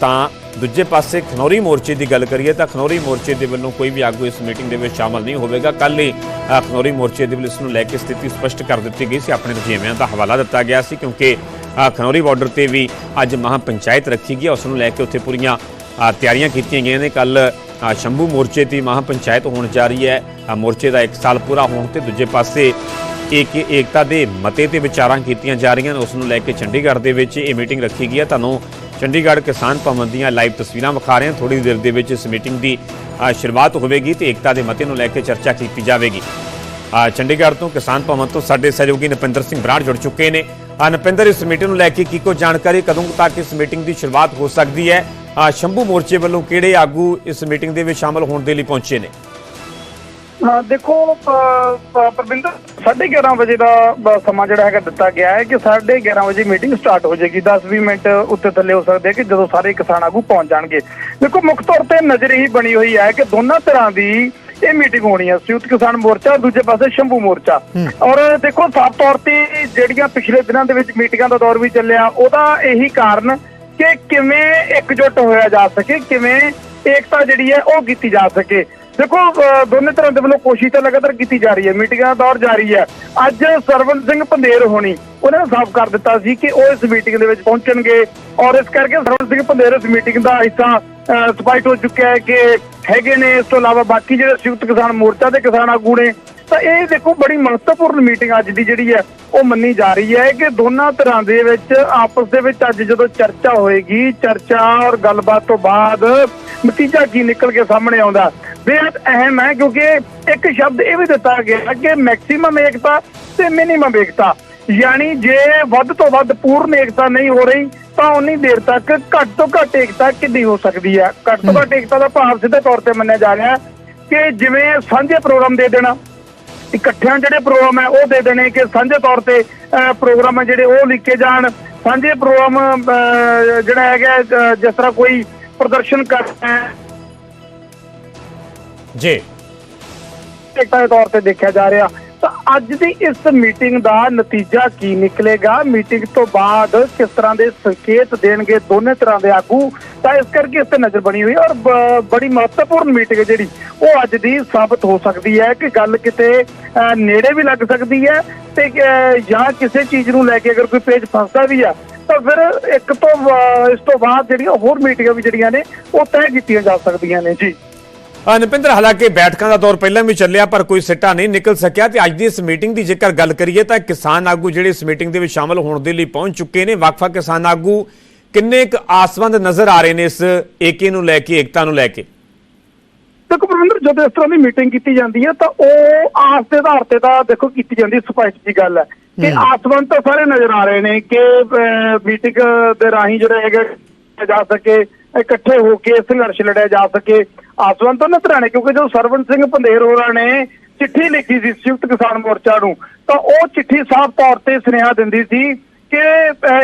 ਤਾਂ ਦੂਜੇ ਪਾਸੇ ਖਨੌਰੀ ਮੋਰਚੇ ਦੀ ਗੱਲ ਕਰੀਏ ਤਾਂ ਖਨੌਰੀ ਮੋਰਚੇ ਦੇ ਵੱਲੋਂ ਕੋਈ ਵੀ ਆਗੂ ਇਸ ਮੀਟਿੰਗ ਦੇ ਵਿੱਚ ਸ਼ਾਮਲ ਨਹੀਂ ਹੋਵੇਗਾ। ਕੱਲ੍ਹ ਹੀ ਖਨੌਰੀ ਮੋਰਚੇ ਦੇ ਵੱਲੋਂ ਇਸ ਨੂੰ ਲੈ ਕੇ ਸਥਿਤੀ ਸਪਸ਼ਟ ਕਰ ਦਿੱਤੀ ਗਈ ਸੀ। ਆਪਣੇ ਰੁਝੇਵਿਆਂ ਦਾ ਹਵਾਲਾ ਦਿੱਤਾ ਗਿਆ ਸੀ ਕਿਉਂਕਿ ਖਨੌਰੀ ਬਾਰਡਰ ਤੇ ਵੀ ਅੱਜ ਮਹਾ ਪੰਚਾਇਤ ਰੱਖੀ ਗਈ ਉਸ ਨੂੰ ਲੈ ਕੇ ਉੱਥੇ ਪੂਰੀਆਂ ਤਿਆਰੀਆਂ ਕੀਤੀਆਂ ਗਈਆਂ ਨੇ। ਕੱਲ ਸ਼ੰਭੂ ਮੋਰਚੇ ਦੀ ਮਹਾ ਪੰਚਾਇਤ ਹੋਣ ਜਾ ਰਹੀ ਹੈ। ਮੋਰਚੇ ਦਾ 1 ਸਾਲ ਪੂਰਾ ਹੋਣ ਤੇ ਦੂਜੇ ਪਾਸੇ ਇੱਕ ਏਕਤਾ ਦੇ ਮਤੇ ਤੇ ਵਿਚਾਰਾਂ ਕੀਤੀਆਂ ਜਾ ਰਹੀਆਂ ਨੇ। ਉਸ ਨੂੰ ਲੈ ਕੇ ਚੰਡੀਗੜ੍ਹ ਦੇ ਵਿੱਚ ਇਹ ਮੀਟਿੰਗ ਰੱਖੀ ਗਈ ਹੈ। ਤੁਹਾਨੂੰ ਚੰਡੀਗੜ੍ਹ ਕਿਸਾਨ ਭਵਨ ਦੀਆਂ ਲਾਈਵ ਤਸਵੀਰਾਂ ਵਿਖਾ ਰਹੇ ਹਾਂ। ਥੋੜੀ ਦੇਰ ਦੇ ਵਿੱਚ ਇਸ ਮੀਟਿੰਗ ਦੀ ਸ਼ੁਰੂਆਤ ਹੋਵੇਗੀ ਤੇ ਏਕਤਾ ਦੇ ਮਤੇ ਨੂੰ ਲੈ ਕੇ ਚਰਚਾ ਕੀਤੀ ਜਾਵੇਗੀ। ਚੰਡੀਗੜ੍ਹ ਤੋਂ ਕਿਸਾਨ ਭਵਨ ਤੋਂ ਸਾਡੇ ਸਹਿਯੋਗੀ ਨਪਿੰਦਰ ਸਿੰਘ ਬਰਾੜ ਜੁੜ ਚੁੱਕੇ ਨੇ। ਨਪਿੰਦਰ, ਇਸ ਮੀਟਿੰਗ ਨੂੰ ਲੈ ਕੇ ਕੀ ਕੋ ਜਾਣਕਾਰੀ, ਕਦੋਂ ਤੱਕ ਇਸ ਮੀਟਿੰਗ ਦੀ ਸ਼ੁਰੂਆਤ ਹੋ ਸਕਦੀ ਹੈ? ਸ਼ੰਭੂ ਮੋਰਚੇ ਵੱਲੋਂ ਕਿਹੜੇ ਆਗੂ ਇਸ ਮੀਟਿੰਗ ਦੇ ਵਿੱਚ ਸ਼ਾਮਲ ਹੋਣ ਦੇ ਲਈ ਪਹੁੰਚੇ ਨੇ? ਦੇਖੋ ਪ੍ਰਵਿੰਦਰ 11:30 ਵਜੇ ਦਾ ਸਮਾਂ ਜਿਹੜਾ ਹੈਗਾ ਦਿੱਤਾ ਗਿਆ ਹੈ ਕਿ 11:30 ਵਜੇ ਮੀਟਿੰਗ ਸਟਾਰਟ ਹੋ ਜਾਏਗੀ। 10-20 ਮਿੰਟ ਉੱਤੇ ਥੱਲੇ ਹੋ ਸਕਦੇ ਕਿ ਜਦੋਂ ਸਾਰੇ ਕਿਸਾਨ ਆਗੂ ਪਹੁੰਚ ਜਾਣਗੇ। ਦੇਖੋ ਮੁੱਖ ਤੌਰ ਤੇ ਨਜ਼ਰ ਇਹੀ ਬਣੀ ਹੋਈ ਹੈ ਕਿ ਦੋਨਾਂ ਤਰ੍ਹਾਂ ਦੀ ਇਹ ਮੀਟਿੰਗ ਹੋਣੀ ਹੈ। ਸੰਯੁਕਤ ਕਿਸਾਨ ਮੋਰਚਾ ਦੂਜੇ ਪਾਸੇ ਸ਼ੰਭੂ ਮੋਰਚਾ। ਔਰ ਦੇਖੋ ਸਾਫ਼ ਤੌਰ ਤੇ ਜਿਹੜੀਆਂ ਪਿਛਲੇ ਦਿਨਾਂ ਦੇ ਵਿੱਚ ਮੀਟਿੰਗਾਂ ਦਾ ਦੌਰ ਵੀ ਚੱਲਿਆ ਉਹਦਾ ਇਹੀ ਕਾਰਨ ਕਿ ਕਿਵੇਂ ਇਕਜੁੱਟ ਹੋਇਆ ਜਾ ਸਕੇ ਕਿਵੇਂ ਏਕਤਾ ਜਿਹੜੀ ਹੈ ਉਹ ਕੀਤੀ ਜਾ ਸਕੇ। ਦੇਖੋ ਦੋਨੇ ਤਰ੍ਹਾਂ ਦੇ ਵੱਲੋਂ ਕੋਸ਼ਿਸ਼ ਤਾਂ ਲਗਾਤਾਰ ਕੀਤੀ ਜਾ ਰਹੀ ਹੈ ਮੀਟਿੰਗਾਂ ਦਾ ਦੌਰ ਜਾਰੀ ਹੈ। ਅੱਜ ਸਰਵਨ ਸਿੰਘ ਪੰਦੇਰ ਹੋਣੀ ਉਹਨਾਂ ਨੇ ਸਾਫ਼ ਕਰ ਦਿੱਤਾ ਸੀ ਕਿ ਉਹ ਇਸ ਮੀਟਿੰਗ ਦੇ ਵਿੱਚ ਪਹੁੰਚਣਗੇ। ਔਰ ਇਸ ਕਰਕੇ ਸਰਵਨ ਸਿੰਘ ਪੰਦੇਰ ਇਸ ਮੀਟਿੰਗ ਦਾ ਹਿੱਸਾ ਅਹ, ਹੋ ਚੁੱਕਿਆ ਹੈ ਕਿ ਹੈਗੇ ਨੇ। ਇਸ ਤੋਂ ਇਲਾਵਾ ਬਾਕੀ ਜਿਹੜੇ ਸੰਯੁਕਤ ਕਿਸਾਨ ਮੋਰਚਾ ਦੇ ਕਿਸਾਨ ਆਗੂ ਨੇ ਤਾਂ ਇਹ ਦੇਖੋ ਬੜੀ ਮਹੱਤਵਪੂਰਨ ਮੀਟਿੰਗ ਅੱਜ ਦੀ ਜਿਹੜੀ ਹੈ ਉਹ ਮੰਨੀ ਜਾ ਰਹੀ ਹੈ ਕਿ ਦੋਨਾਂ ਤਰ੍ਹਾਂ ਦੇ ਵਿੱਚ ਆਪਸ ਦੇ ਵਿੱਚ ਅੱਜ ਜਦੋਂ ਚਰਚਾ ਹੋਏਗੀ ਚਰਚਾ ਔਰ ਗੱਲਬਾਤ ਤੋਂ ਬਾਅਦ ਨਤੀਜਾ ਕੀ ਨਿਕਲ ਕੇ ਸਾਹਮਣੇ ਆਉਂਦਾ। ਬੇहद ਅਹਿਮ ਹੈ ਕਿਉਂਕਿ ਇੱਕ ਸ਼ਬਦ ਇਹ ਵੀ ਦਿੱਤਾ ਗਿਆ ਕਿ ਮੈਕਸਿਮਮ ਏਕਤਾ ਤੇ ਮਿਨੀਮਮ ਏਕਤਾ। ਯਾਨੀ ਜੇ ਵੱਧ ਤੋਂ ਵੱਧ ਪੂਰਨ ਏਕਤਾ ਨਹੀਂ ਹੋ ਰਹੀ ਤਾਂ ਉਨੀ ਦੇਰ ਤੱਕ ਘੱਟ ਤੋਂ ਘੱਟ ਏਕਤਾ ਕਿੱਡੀ ਹੋ ਸਕਦੀ ਹੈ? ਘੱਟ ਤੋਂ ਘੱਟ ਏਕਤਾ ਦਾ ਭਾਵ ਸਿੱਧੇ ਤੌਰ ਤੇ ਮੰਨਿਆ ਜਾ ਰਿਹਾ ਕਿ ਜਿਵੇਂ ਸਾਂਝੇ ਪ੍ਰੋਗਰਾਮ ਦੇ ਦੇਣਾ ਇਕੱਠਿਆਂ ਜਿਹੜੇ ਪ੍ਰੋਗਰਾਮ ਹੈ ਉਹ ਦੇ ਦੇਣੇ ਕਿ ਸਾਂਝੇ ਤੌਰ ਤੇ ਅਹ, ਪ੍ਰੋਗਰਾਮ ਹੈ ਜਿਹੜੇ ਉਹ ਲਿਖੇ ਜਾਣ। ਸਾਂਝੇ ਪ੍ਰੋਗਰਾਮ ਅਹ, ਜਿਹੜਾ ਹੈਗਾ ਜਿਸ ਤਰ੍ਹਾਂ ਕੋਈ ਪ੍ਰਦਰਸ਼ਨ ਕਰਨਾ ਹੈ ਜੀ। ਏਕਤਾ ਦੇ ਤੌਰ ਤੇ ਦੇਖਿਆ ਜਾ ਰਿਹਾ। ਤਾਂ ਅੱਜ ਦੀ ਇਸ ਮੀਟਿੰਗ ਦਾ ਨਤੀਜਾ ਕੀ ਨਿਕਲੇਗਾ? ਮੀਟਿੰਗ ਤੋਂ ਬਾਅਦ ਕਿਸ ਤਰ੍ਹਾਂ ਦੇ ਸੰਕੇਤ ਦੇਣਗੇ ਦੋਨੇ ਤਰ੍ਹਾਂ ਦੇ ਆਗੂ? ਤਾਂ ਇਸ ਕਰਕੇ ਇਸ ਤੇ ਨਜ਼ਰ ਬਣੀ ਹੋਈ ਔਰ ਬੜੀ ਮਹੱਤਵਪੂਰਨ ਮੀਟਿੰਗ ਜਿਹੜੀ, ਉਹ ਅੱਜ ਦੀ ਸਾਬਤ ਹੋ ਸਕਦੀ ਹੈ ਕਿ ਗੱਲ ਕਿਤੇ ਨੇੜੇ ਵੀ ਲੱਗ ਸਕਦੀ ਹੈ ਤੇ ਜਾਂ ਕਿਸੇ ਚੀਜ਼ ਨੂੰ ਲੈ ਕੇ ਅਗਰ ਕੋਈ ਪੇਜ ਫਸਦਾ ਵੀ ਆ, ਤਾਂ ਫਿਰ ਇੱਕ ਤੋਂ ਇਸ ਤੋਂ ਬਾਅਦ ਜਿਹੜੀਆਂ ਹੋਰ ਮੀਟਿੰਗਾਂ ਵੀ ਜਿਹੜੀਆਂ ਨੇ, ਉਹ ਤੈਅ ਕੀਤੀਆਂ ਜਾ ਸਕਦੀਆਂ ਨੇ। ਜੀ। ਨਪਿੰਦਰ ਹਾਲਾਂਕਿ ਬੈਠਕਾਂ ਦਾ ਦੌਰ ਪਹਿਲਾਂ ਵੀ ਚੱਲਿਆ ਪਰ ਕੋਈ ਸਿੱਟਾ ਨਹੀਂ ਨਿਕਲ ਸਕਿਆ ਤੇ ਅੱਜ ਦੀ ਇਸ ਮੀਟਿੰਗ ਦੀ ਜੇਕਰ ਗੱਲ ਕਰੀਏ ਤਾਂ ਕਿਸਾਨ ਆਗੂ ਜਿਹੜੇ ਇਸ ਮੀਟਿੰਗ ਦੇ ਵਿੱਚ ਸ਼ਾਮਲ ਹੋਣ ਦੇ ਲਈ ਪਹੁੰਚ ਚੁੱਕੇ ਨੇ ਵੱਖ-ਵੱਖ ਕਿਸਾਨ ਆਗੂ ਕਿੰਨੇ ਕੁ ਆਸਵੰਦ ਨਜ਼ਰ ਆ ਰਹੇ ਨੇ ਇਸ ਏਕੇ ਨੂੰ ਲੈ ਕੇ ਏਕਤਾ ਨੂੰ ਲੈ ਕੇ? ਦੇਖੋ ਪ੍ਰਵਿੰਦਰ ਜਦੋਂ ਇਸ ਤਰ੍ਹਾਂ ਦੀ ਮੀਟਿੰਗ ਕੀਤੀ ਜਾਂਦੀ ਹੈ ਤਾਂ ਉਹ ਆਸ ਦੇ ਆਧਾਰ ਤੇ ਤਾਂ ਦੇਖੋ ਕੀਤੀ ਜਾਂਦੀ ਸਪਸ਼ਟ ਜੀ ਗੱਲ ਹੈ ਕਿ ਆਸਵੰਦ ਤਾਂ ਸਾਰੇ ਨਜ਼ਰ ਆ ਰਹੇ ਨੇ ਕਿ ਮੀਟਿੰਗ ਦੇ ਰਾਹੀਂ ਜਿਹੜਾ ਹੈਗਾ ਜਾ ਸਕੇ ਇਕੱਠੇ ਹੋ ਕੇ ਸੰਘਰਸ਼ ਲੜਿਆ ਜਾ ਸਕੇ। ਆਸਵੰਦ ਤਾਂ ਨਜ਼ਰ ਆਣੇ ਕਿਉਂਕਿ ਜਦੋਂ ਸਰਵਨ ਸਿੰਘ ਪੰਧੇਰ ਹੋਰਾਂ ਨੇ ਚਿੱਠੀ ਲਿਖੀ ਸੀ ਸੰਯੁਕਤ ਕਿਸਾਨ ਮੋਰਚਾ ਨੂੰ ਤਾਂ ਉਹ ਚਿੱਠੀ ਸਾਫ਼ ਤੌਰ ਤੇ ਸੁਨੇਹਾ ਦਿੰਦੀ ਸੀ ਕਿ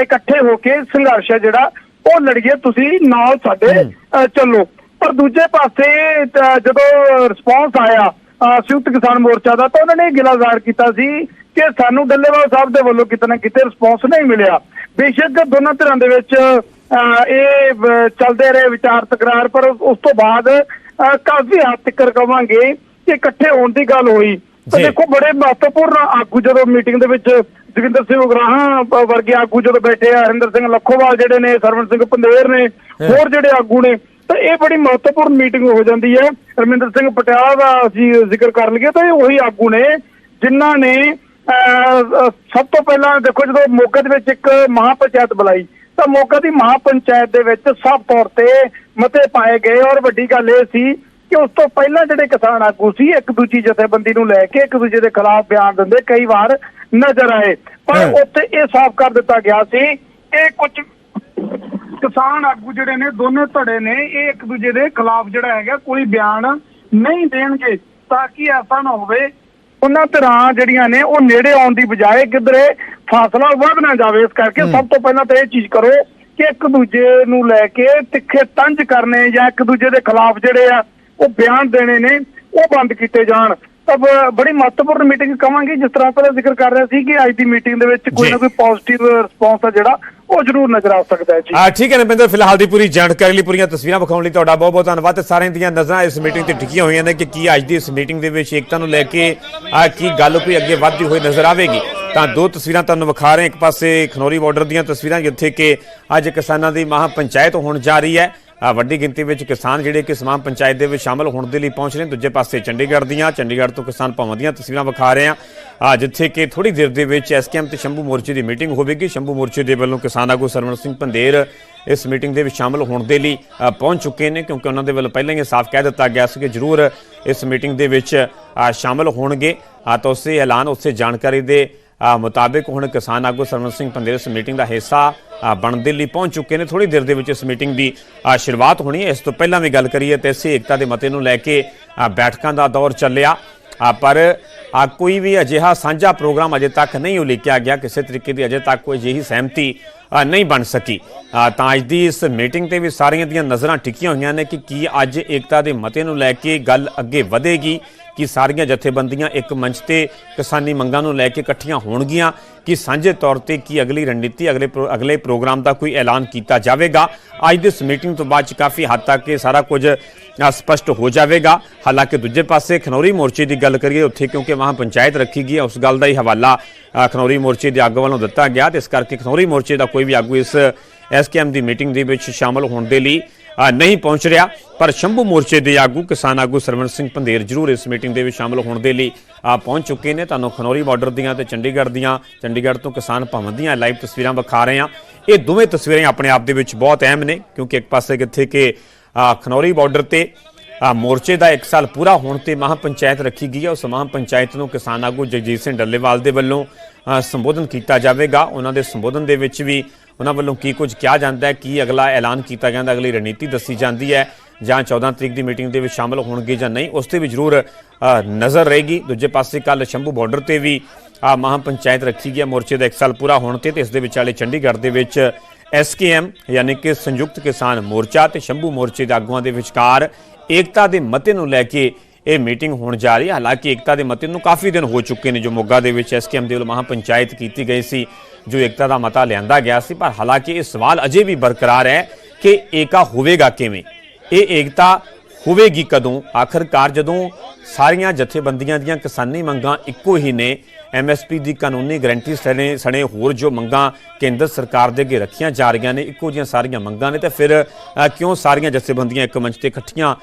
ਇਕੱਠੇ ਹੋ ਕੇ ਸੰਘਰਸ਼ ਹੈ ਜਿਹੜਾ ਉਹ ਲੜੀਏ ਤੁਸੀਂ ਨਾਲ ਸਾਡੇ ਚੱਲੋ। ਪਰ ਦੂਜੇ ਪਾਸੇ ਜਦੋਂ ਰਿਸਪੌਂਸ ਆਇਆ ਸੰਯੁਕਤ ਕਿਸਾਨ ਮੋਰਚਾ ਦਾ ਤਾਂ ਉਹਨਾਂ ਨੇ ਗਿਲਾ ਜ਼ਾਹਰ ਕੀਤਾ ਸੀ ਕਿ ਸਾਨੂੰ ਡੱਲੇਵਾਲ ਸਾਹਿਬ ਦੇ ਵੱਲੋਂ ਕਿਤੇ ਨਾ ਕਿਤੇ ਰਿਸਪੌਂਸ ਨਹੀਂ ਮਿਲਿਆ। ਬੇਸ਼ੱਕ ਦੋਨਾਂ ਧਿਰਾਂ ਦੇ ਵਿੱਚ ਇਹ ਚੱਲਦੇ ਰਹੇ ਵਿਚਾਰ ਤਕਰਾਰ ਪਰ ਉਸ ਤੋਂ ਬਾਅਦ ਕਾਫੀ ਹੱਦ ਤੱਕ ਕਵਾਂਗੇ ਕਿ ਇਕੱਠੇ ਹੋਣ ਦੀ ਗੱਲ ਹੋਈ। ਤਾਂ। ਦੇਖੋ ਬੜੇ ਮਹੱਤਵਪੂਰਨ ਆਗੂ ਜਦੋਂ ਮੀਟਿੰਗ ਦੇ ਵਿੱਚ ਜੋਗਿੰਦਰ ਸਿੰਘ ਉਗਰਾਹਾਂ ਵਰਗੇ ਆਗੂ ਜਦੋਂ ਬੈਠੇ ਆ ਹਰਿੰਦਰ ਸਿੰਘ ਲੱਖੋਵਾਲ ਜਿਹੜੇ ਨੇ ਸਰਵਣ ਸਿੰਘ ਪੰਦੇਰ ਨੇ ਹੋਰ ਜਿਹੜੇ ਆਗੂ ਨੇ ਤਾਂ ਇਹ ਬੜੀ ਮਹੱਤਵਪੂਰਨ ਮੀਟਿੰਗ ਹੋ ਜਾਂਦੀ ਹੈ। ਰਮਿੰਦਰ ਸਿੰਘ ਪਟਿਆਲਾ ਦਾ ਅਸੀਂ ਜ਼ਿਕਰ ਕਰ ਲਈਏ ਤਾਂ ਇਹ ਉਹੀ ਆਗੂ ਨੇ ਜਿਨ੍ਹਾਂ ਨੇ ਸਭ ਤੋਂ ਪਹਿਲਾਂ ਦੇਖੋ ਜਦੋਂ ਮੋਗੇ ਦੇ ਵਿੱਚ ਇੱਕ ਮਹਾਪੰਚਾਇਤ ਬੁਲਾਈ ਤਾਂ ਮੋਗਾ ਦੀ ਮਹਾਪੰਚਾਇਤ ਦੇ ਵਿੱਚ ਸਾਫ਼ ਤੌਰ ਤੇ ਮਤੇ ਪਾਏ ਗਏ ਔਰ ਵੱਡੀ ਗੱਲ ਇਹ ਸੀ ਕਿ ਉਸ ਤੋਂ ਪਹਿਲਾਂ ਜਿਹੜੇ ਕਿਸਾਨ ਆਗੂ ਸੀ ਇੱਕ ਦੂਜੀ ਜਥੇਬੰਦੀ ਨੂੰ ਲੈ ਕੇ ਇੱਕ ਦੂਜੇ ਦੇ ਖਿਲਾਫ ਬਿਆਨ ਦਿੰਦੇ ਕਈ ਵਾਰ ਨਜ਼ਰ ਆਏ ਪਰ। ਉੱਥੇ ਇਹ ਸਾਫ਼ ਕਰ ਦਿੱਤਾ ਗਿਆ ਸੀ ਕਿ ਕੁਝ ਕਿਸਾਨ ਆਗੂ ਜਿਹੜੇ ਨੇ ਦੋਨੇ ਧੜੇ ਨੇ ਇਹ ਇੱਕ ਦੂਜੇ ਦੇ ਖਿਲਾਫ ਜਿਹੜਾ ਹੈਗਾ ਕੋਈ ਬਿਆਨ ਨਹੀਂ ਦੇਣਗੇ ਤਾਂ ਕਿ ਐਸਾ ਨਾ ਹੋਵੇ ਉਹਨਾਂ ਤਰ੍ਹਾਂ ਜਿਹੜੀਆਂ ਨੇ ਉਹ ਨੇੜੇ ਆਉਣ ਦੀ ਬਜਾਏ ਕਿਧਰੇ ਫਾਸਲਾ ਵੱਧ ਨਾ ਜਾਵੇ ਇਸ ਕਰਕੇ ਸਭ ਤੋਂ ਪਹਿਲਾਂ ਤਾਂ ਇਹ ਚੀਜ਼ ਕਰੋ ਕਿ ਇੱਕ ਦੂਜੇ ਨੂੰ ਲੈ ਕੇ ਤਿੱਖੇ ਤੰਜ ਕਰਨੇ ਜਾਂ ਇੱਕ ਦੂਜੇ ਦੇ ਖਿਲਾਫ ਜਿਹੜੇ ਆ ਉਹ ਬਿਆਨ ਦੇਣੇ ਨੇ ਉਹ ਬੰਦ ਕੀਤੇ ਜਾਣ ਤਾਂ ਬੜੀ ਮਹੱਤਵਪੂਰਨ ਮੀਟਿੰਗ ਕਵਾਂਗੇ ਜਿਸ ਤਰ੍ਹਾਂ ਪਹਿਲਾਂ ਜ਼ਿਕਰ ਕਰ ਰਿਹਾ ਸੀ ਕਿ ਅੱਜ ਦੀ ਮੀਟਿੰਗ ਦੇ ਵਿੱਚ ਕੋਈ। ਨਾ ਕੋਈ ਪੋਜ਼ਿਟਿਵ ਰਿਸਪੌਂਸ ਆ ਜਿਹੜਾ ਉਹ ਜ਼ਰੂਰ ਨਜ਼ਰ ਆ ਸਕਦਾ ਹੈ ਜੀ। ਆ ਠੀਕ ਹੈ ਨਪਿੰਦਰ, ਫਿਲਹਾਲ ਦੀ ਪੂਰੀ ਜਾਣਕਾਰੀ ਲਈ, ਪੂਰੀਆਂ ਤਸਵੀਰਾਂ ਵਿਖਾਉਣ ਲਈ ਤੁਹਾਡਾ ਬਹੁਤ ਬਹੁਤ ਧੰਨਵਾਦ ਤੇ ਸਾਰਿਆਂ ਦੀਆਂ ਨਜ਼ਰਾਂ ਇਸ ਮੀਟਿੰਗ ਤੇ ਟਿਕੀਆਂ ਹੋਈਆਂ ਨੇ ਕਿ ਕੀ ਅੱਜ ਦੀ ਇਸ ਮੀਟਿੰਗ ਦੇ ਵਿੱਚ ਏਕਤਾ ਨੂੰ ਲੈ ਕੇ, ਆ, ਕੀ ਗੱਲ ਕੋਈ ਅੱਗੇ ਵੱਧਦੀ ਹੋਈ ਨਜ਼ਰ ਆਵੇਗੀ। ਤਾਂ ਦੋ ਤਸਵੀਰਾਂ ਤੁਹਾਨੂੰ ਵਿਖਾ ਰਹੇ ਹਾਂ। ਇੱਕ ਪਾਸੇ ਖਨੌਰੀ ਬਾਰਡਰ ਦੀਆਂ ਤਸਵੀਰਾਂ, ਜਿੱਥੇ ਕਿ ਅੱਜ ਕਿਸਾਨਾਂ ਦੀ ਮਹਾ ਪੰਚਾਇਤ ਹੋਣ ਜਾ ਰਹੀ ਹੈ। ਵੱਡੀ ਗਿਣਤੀ ਵਿੱਚ ਕਿਸਾਨ ਜਿਹੜੇ ਕਿ ਸਮਾਮ ਪੰਚਾਇਤ ਦੇ ਵਿੱਚ ਸ਼ਾਮਲ ਹੋਣ ਦੇ ਲਈ ਪਹੁੰਚ ਰਹੇ ਨੇ ਦੂਜੇ ਪਾਸੇ ਚੰਡੀਗੜ੍ਹ ਦੀਆਂ ਚੰਡੀਗੜ੍ਹ ਤੋਂ ਕਿਸਾਨ ਭਵਨ ਦੀਆਂ ਤਸਵੀਰਾਂ ਵਿਖਾ ਰਹੇ ਹਾਂ। ਜਿੱਥੇ ਕਿ ਥੋੜੀ ਦੇਰ ਦੇ ਵਿੱਚ ਐਸਕੇਐਮ ਤੇ ਸ਼ੰਭੂ ਮੋਰਚੇ ਦੀ ਮੀਟਿੰਗ ਹੋਵੇਗੀ। ਸ਼ੰਭੂ ਮੋਰਚੇ ਦੇ ਵੱਲੋਂ ਕਿਸਾਨ ਆਗੂ ਸਰਵਣ ਸਿੰਘ ਪੰਦੇਰ ਇਸ ਮੀਟਿੰਗ ਦੇ ਵਿੱਚ ਸ਼ਾਮਲ ਹੋਣ ਦੇ ਲਈ ਪਹੁੰਚ ਚੁੱਕੇ ਨੇ ਕਿਉਂਕਿ ਉਹਨਾਂ ਦੇ ਵੱਲੋਂ ਪਹਿਲਾਂ ਹੀ ਸਾਫ਼ ਕਹਿ ਦਿੱਤਾ ਗਿਆ ਸੀ ਕਿ ਜ਼ਰੂਰ ਇਸ ਮੀਟਿੰਗ ਦੇ ਵਿੱਚ ਅ, ਸ਼ਾਮਲ ਹੋਣਗੇ। ਤਾਂ ਉਸੇ ਐਲਾਨ ਉਸੇ ਜਾਣਕਾਰੀ ਦੇ ਮੁਤਾਬਿਕ ਹੁਣ ਕਿਸਾਨ ਆਗੂ ਸਰਵਣ ਸਿੰਘ ਪੰਦੇਰ ਇਸ ਮੀਟਿੰਗ ਦਾ ਹਿੱਸਾ ਬਣਨ ਦੇ ਲਈ ਪਹੁੰਚ ਚੁੱਕੇ ਨੇ। ਥੋੜੀ ਦੇਰ ਦੇ ਵਿੱਚ ਇਸ ਮੀਟਿੰਗ ਦੀ ਸ਼ੁਰੂਆਤ ਹੋਣੀ ਹੈ। ਇਸ ਤੋਂ ਪਹਿਲਾਂ ਵੀ ਗੱਲ ਕਰੀਏ ਤੇ ਇਸੇ ਏਕਤਾ ਦੇ ਮਤੇ ਨੂੰ ਲੈ ਕੇ ਬੈਠਕਾਂ ਦਾ ਦੌਰ ਚੱਲਿਆ। ਪਰ ਕੋਈ ਵੀ ਅਜਿਹਾ ਸਾਂਝਾ ਪ੍ਰੋਗਰਾਮ ਅਜੇ ਤੱਕ ਨਹੀਂ ਉਲੀਕਿਆ ਗਿਆ। ਕਿਸੇ ਤਰੀਕੇ ਦੀ ਅਜੇ ਤੱਕ ਕੋਈ ਅਜਿਹੀ ਸਹਿਮਤੀ ਨਹੀਂ ਬਣ ਸਕੀ। ਤਾਂ ਅੱਜ ਦੀ ਇਸ ਮੀਟਿੰਗ ਤੇ ਵੀ ਸਾਰੀਆਂ ਦੀਆਂ ਨਜ਼ਰਾਂ ਟਿਕੀਆਂ ਹੋਈਆਂ ਨੇ ਕਿ ਕੀ ਅੱਜ ਏਕਤਾ ਦੇ ਮਤੇ ਨੂੰ ਲੈ ਕੇ ਗੱਲ ਅੱਗੇ ਵਧੇਗੀ। ਕਿ ਸਾਰੀਆਂ ਜਥੇਬੰਦੀਆਂ ਇੱਕ ਮੰਚ ਤੇ ਕਿਸਾਨੀ ਮੰਗਾਂ ਨੂੰ ਲੈ ਕੇ ਇਕੱਠੀਆਂ ਹੋਣਗੀਆਂ ਕਿ ਸਾਂਝੇ ਤੌਰ ਤੇ ਕੀ ਅਗਲੀ ਰਣਨੀਤੀ ਅਗਲੇ ਪ੍ਰੋ- ਅਗਲੇ ਪ੍ਰੋਗਰਾਮ ਦਾ ਕੋਈ ਐਲਾਨ ਕੀਤਾ ਜਾਵੇਗਾ। ਅੱਜ ਦੀ ਇਸ ਮੀਟਿੰਗ ਤੋਂ ਬਾਅਦ 'ਚ ਕਾਫੀ ਹੱਦ ਤੱਕ ਇਹ ਸਾਰਾ ਕੁਝ ਅ, ਸਪਸ਼ਟ ਹੋ ਜਾਵੇਗਾ। ਹਾਲਾਂਕਿ ਦੂਜੇ ਪਾਸੇ ਖਨੌਰੀ ਮੋਰਚੇ ਦੀ ਗੱਲ ਕਰੀਏ ਉੱਥੇ ਕਿਉਂਕਿ ਮਹਾਂ ਪੰਚਾਇਤ ਰੱਖੀ ਗਈ ਹੈ ਉਸ ਗੱਲ ਦਾ ਹੀ ਹਵਾਲਾ ਖਨੌਰੀ ਮੋਰਚੇ ਦੇ ਆਗੂ ਵੱਲੋਂ ਦਿੱਤਾ ਗਿਆ। ਤੇ ਇਸ ਕਰਕੇ ਖਨੌਰੀ ਮੋਰਚੇ ਦਾ ਕੋਈ ਵੀ ਆਗੂ ਇਸ ਐਸਕੇਐਮ ਦੀ ਮੀਟਿੰਗ ਦੇ ਵਿੱਚ ਸ਼ਾਮਲ ਹੋਣ ਦੇ ਲਈ ਨਹੀਂ ਪਹੁੰਚ ਰਿਹਾ, ਪਰ ਸ਼ੰਭੂ ਮੋਰਚੇ ਦੇ ਆਗੂ ਕਿਸਾਨ ਆਗੂ ਸਰਵਣ ਸਿੰਘ ਪੰਦੇਰ ਜ਼ਰੂਰ ਇਸ ਮੀਟਿੰਗ ਦੇ ਵਿੱਚ ਸ਼ਾਮਲ ਹੋਣ ਦੇ ਲਈ ਪਹੁੰਚ ਚੁੱਕੇ ਨੇ। ਤੁਹਾਨੂੰ ਖਨੌਰੀ ਬਾਰਡਰ ਦੀਆਂ ਤੇ ਚੰਡੀਗੜ੍ਹ ਦੀਆਂ, ਚੰਡੀਗੜ੍ਹ ਤੋਂ ਕਿਸਾਨ ਭਵਨ ਦੀਆਂ ਲਾਈਵ ਤਸਵੀਰਾਂ ਵਿਖਾ ਰਹੇ ਹਾਂ। ਇਹ ਦੋਵੇਂ ਤਸਵੀਰਾਂ ਆਪਣੇ ਆਪ ਦੇ ਵਿੱਚ ਬਹੁਤ ਅਹਿਮ ਨੇ, ਕਿਉਂਕਿ ਇੱਕ ਪਾਸੇ ਕਿੱਥੇ ਕਿ ਖਨੌਰੀ ਬਾਰਡਰ ਤੇ ਮੋਰਚੇ ਦਾ 1 ਸਾਲ ਪੂਰਾ ਹੋਣ ਤੇ ਮਹਾਂ ਪੰਚਾਇਤ ਰੱਖੀ ਗਈ ਹੈ। ਉਸ ਮਹਾਂ ਪੰਚਾਇਤ ਨੂੰ ਕਿਸਾਨ ਆਗੂ ਜਗਜੀਤ ਸਿੰਘ ਡੱਲੇਵਾਲ ਦੇ ਵੱਲੋਂ ਸੰਬੋਧਨ ਕੀਤਾ ਜਾਵੇਗਾ। ਉਹਨਾਂ ਦੇ ਸੰਬੋਧਨ ਦੇ ਵਿੱਚ ਵੀ ਉਹਨਾਂ ਵੱਲੋਂ ਕੀ ਕੁਝ ਕਿਹਾ ਜਾਂਦਾ ਹੈ, ਕੀ ਅਗਲਾ ਐਲਾਨ ਕੀਤਾ ਜਾਂਦਾ, ਅਗਲੀ ਰਣਨੀਤੀ ਦੱਸੀ ਜਾਂਦੀ ਹੈ ਜਾਂ 14 ਤਰੀਕ ਦੀ ਮੀਟਿੰਗ ਦੇ ਵਿੱਚ ਸ਼ਾਮਲ ਹੋਣਗੇ ਜਾਂ ਨਹੀਂ, ਉਸ ਤੇ ਵੀ ਜ਼ਰੂਰ ਨਜ਼ਰ ਰਹੇਗੀ। ਦੂਜੇ ਪਾਸੇ ਕੱਲ ਸ਼ੰਭੂ ਬਾਰਡਰ ਤੇ ਵੀ ਆ ਮਹਾਂ ਪੰਚਾਇਤ ਰੱਖੀ ਗਈ ਹੈ। ਮੋਰਚੇ ਦਾ 1 ਸਾਲ ਪੂਰਾ ਹੋਣ ਤੇ ਤੇ ਇਸ ਦੇ ਵਿਚਾਲੇ ਚੰਡੀਗੜ੍ਹ ਦੇ ਵਿੱਚ ਐਸਕੇਐਮ ਯਾਨੀ ਕਿ ਸੰਯੁਕਤ ਕਿਸਾਨ ਮੋਰਚਾ ਤੇ ਸ਼ੰਭੂ ਮੋਰਚੇ ਦੇ ਆਗੂਆਂ ਦੇ ਵਿਚਕਾਰ ਏਕਤਾ ਦੇ ਮਤੇ ਨੂੰ ਲੈ ਕੇ ਇਹ ਮੀਟਿੰਗ ਹੋਣ ਜਾ ਰਹੀ ਹੈ। ਹਾਲਾਂਕਿ ਏਕਤਾ ਦੇ ਮਤੇ ਨੂੰ ਕਾਫੀ ਦਿਨ ਹੋ ਚੁੱਕੇ ਨੇ, ਜੋ ਮੋਗਾ ਦੇ ਵਿੱਚ ਐਸਕੇਐਮ ਦੇ ਵੱਲੋਂ ਮਹਾਂ ਪੰਚਾਇਤ ਕੀਤੀ ਗਈ ਸੀ, ਜੋ ਏਕਤਾ ਦਾ ਮਤਾ ਲਿਆਂਦਾ ਗਿਆ ਸੀ। ਪਰ ਹਾਲਾਂਕਿ ਇਹ ਸਵਾਲ ਅਜੇ ਵੀ ਬਰਕਰਾਰ ਹੈ ਕਿ ਏਕਾ ਹੋਵੇਗਾ ਕਿਵੇਂ? ਇਹ ਏਕਤਾ ਹੋਵੇਗੀ ਕਦੋਂ? ਆਖਰਕਾਰ ਜਦੋਂ ਸਾਰੀਆਂ ਜਥੇਬੰਦੀਆਂ ਦੀਆਂ ਕਿਸਾਨੀ ਮੰਗਾਂ ਇੱਕੋ ਹੀ ਨੇ ਐਮਐਸਪੀ ਦੀ ਕਾਨੂੰਨੀ ਗਰੰਟੀ ਸਣੇ ਸਣੇ ਹੋਰ ਜੋ ਮੰਗਾਂ ਕੇਂਦਰ ਸਰਕਾਰ ਦੇ ਅੱਗੇ ਰੱਖੀਆਂ ਜਾ ਰਹੀਆਂ ਨੇ, ਇੱਕੋ ਜਿਹੀਆਂ ਸਾਰੀਆਂ ਮੰਗਾਂ ਨੇ, ਤੇ ਫਿਰ ਕਿਉਂ ਸਾਰੀਆਂ ਜਥੇਬੰਦੀਆਂ ਇੱਕ ਮੰਚ ਤੇ ਇਕੱਠੀਆਂ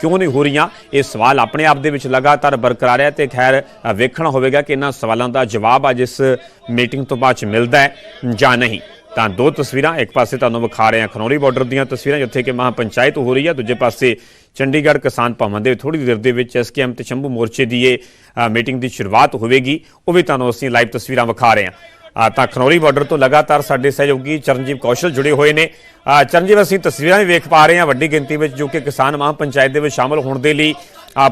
ਕਿਉਂ ਨਹੀਂ ਹੋ ਰਹੀਆਂ? ਇਹ ਸਵਾਲ ਆਪਣੇ ਆਪ ਦੇ ਵਿੱਚ ਲਗਾਤਾਰ ਬਰਕਰਾਰ ਹੈ ਤੇ ਖੈਰ ਵੇਖਣਾ ਹੋਵੇਗਾ ਕਿ ਇਹਨਾਂ ਸਵਾਲਾਂ ਦਾ ਜਵਾਬ ਅੱਜ ਇਸ ਮੀਟਿੰਗ ਤੋਂ ਬਾਅਦ ਚ ਮਿਲਦਾ ਹੈ ਜਾਂ ਨਹੀਂ। ਤਾਂ ਦੋ ਤਸਵੀਰਾਂ, ਇੱਕ ਪਾਸੇ ਤੁਹਾਨੂੰ ਵਿਖਾ ਰਹੇ ਹਾਂ ਖਨੌਰੀ ਬਾਰਡਰ ਦੀਆਂ ਤਸਵੀਰਾਂ, ਜਿੱਥੇ ਕਿ ਮਹਾਂ ਪੰਚਾਇਤ ਹੋ ਰਹੀ ਹੈ, ਦੂਜੇ ਪਾਸੇ ਚੰਡੀਗੜ੍ਹ ਕਿਸਾਨ ਭਵਨ ਦੇ ਥੋੜੀ ਦੇਰ ਦੇ ਵਿੱਚ ਐਸਕੇਐਮ ਤੇ ਸ਼ੰਭੂ ਮੋਰਚੇ ਦੀ ਇਹ ਮੀਟਿੰਗ ਦੀ ਸ਼ੁਰੂਆਤ ਹੋਵੇਗੀ। ਉਹ ਵੀ ਤੁਹਾਨੂੰ ਅਸੀਂ ਲਾਈਵ ਤਸਵੀਰਾਂ ਵਿਖਾ ਰਹੇ ਹਾਂ। ਤਾਂ ਖਨੌਰੀ ਬਾਰਡਰ ਤੋਂ ਲਗਾਤਾਰ ਸਾਡੇ ਸਹਿਯੋਗੀ ਚਰਨਜੀਤ ਕੌਸ਼ਲ ਜੁੜੇ ਹੋਏ ਨੇ। ਚਰਨਜੀਤ ਅਸੀਂ ਤਸਵੀਰਾਂ ਵੀ ਵੇਖ ਪਾ ਰਹੇ ਹਾਂ ਵੱਡੀ ਗਿਣਤੀ ਵਿੱਚ, ਜੋ ਕਿ ਕਿਸਾਨ ਮਹਾਂ ਪੰਚਾਇਤ ਦੇ ਵਿੱਚ ਸ਼ਾਮਲ ਹੋਣ ਦੇ ਲਈ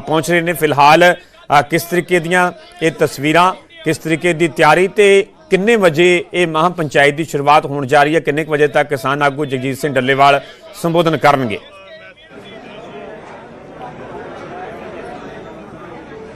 ਪਹੁੰਚ ਰਹੇ ਨੇ। ਫਿਲਹਾਲ ਕਿਸ ਤਰੀਕੇ ਦੀਆਂ ਇਹ ਤਸਵੀਰਾਂ, ਕਿਸ ਤਰੀਕੇ ਦੀ ਤਿਆਰੀ ਤੇ ਕਿੰਨੇ ਵਜੇ ਇਹ ਮਹਾਂ ਪੰਚਾਇਤ ਦੀ ਸ਼ੁਰੂਆਤ ਹੋਣ ਜਾ ਰਹੀ ਹੈ? ਕਿੰਨੇ ਕੁ ਵਜੇ ਤੱਕ ਕਿਸਾਨ ਆਗੂ ਜਗਜੀਤ ਸਿੰਘ ਡੱਲੇਵਾਲ ਸੰਬੋਧਨ ਕਰਨਗੇ?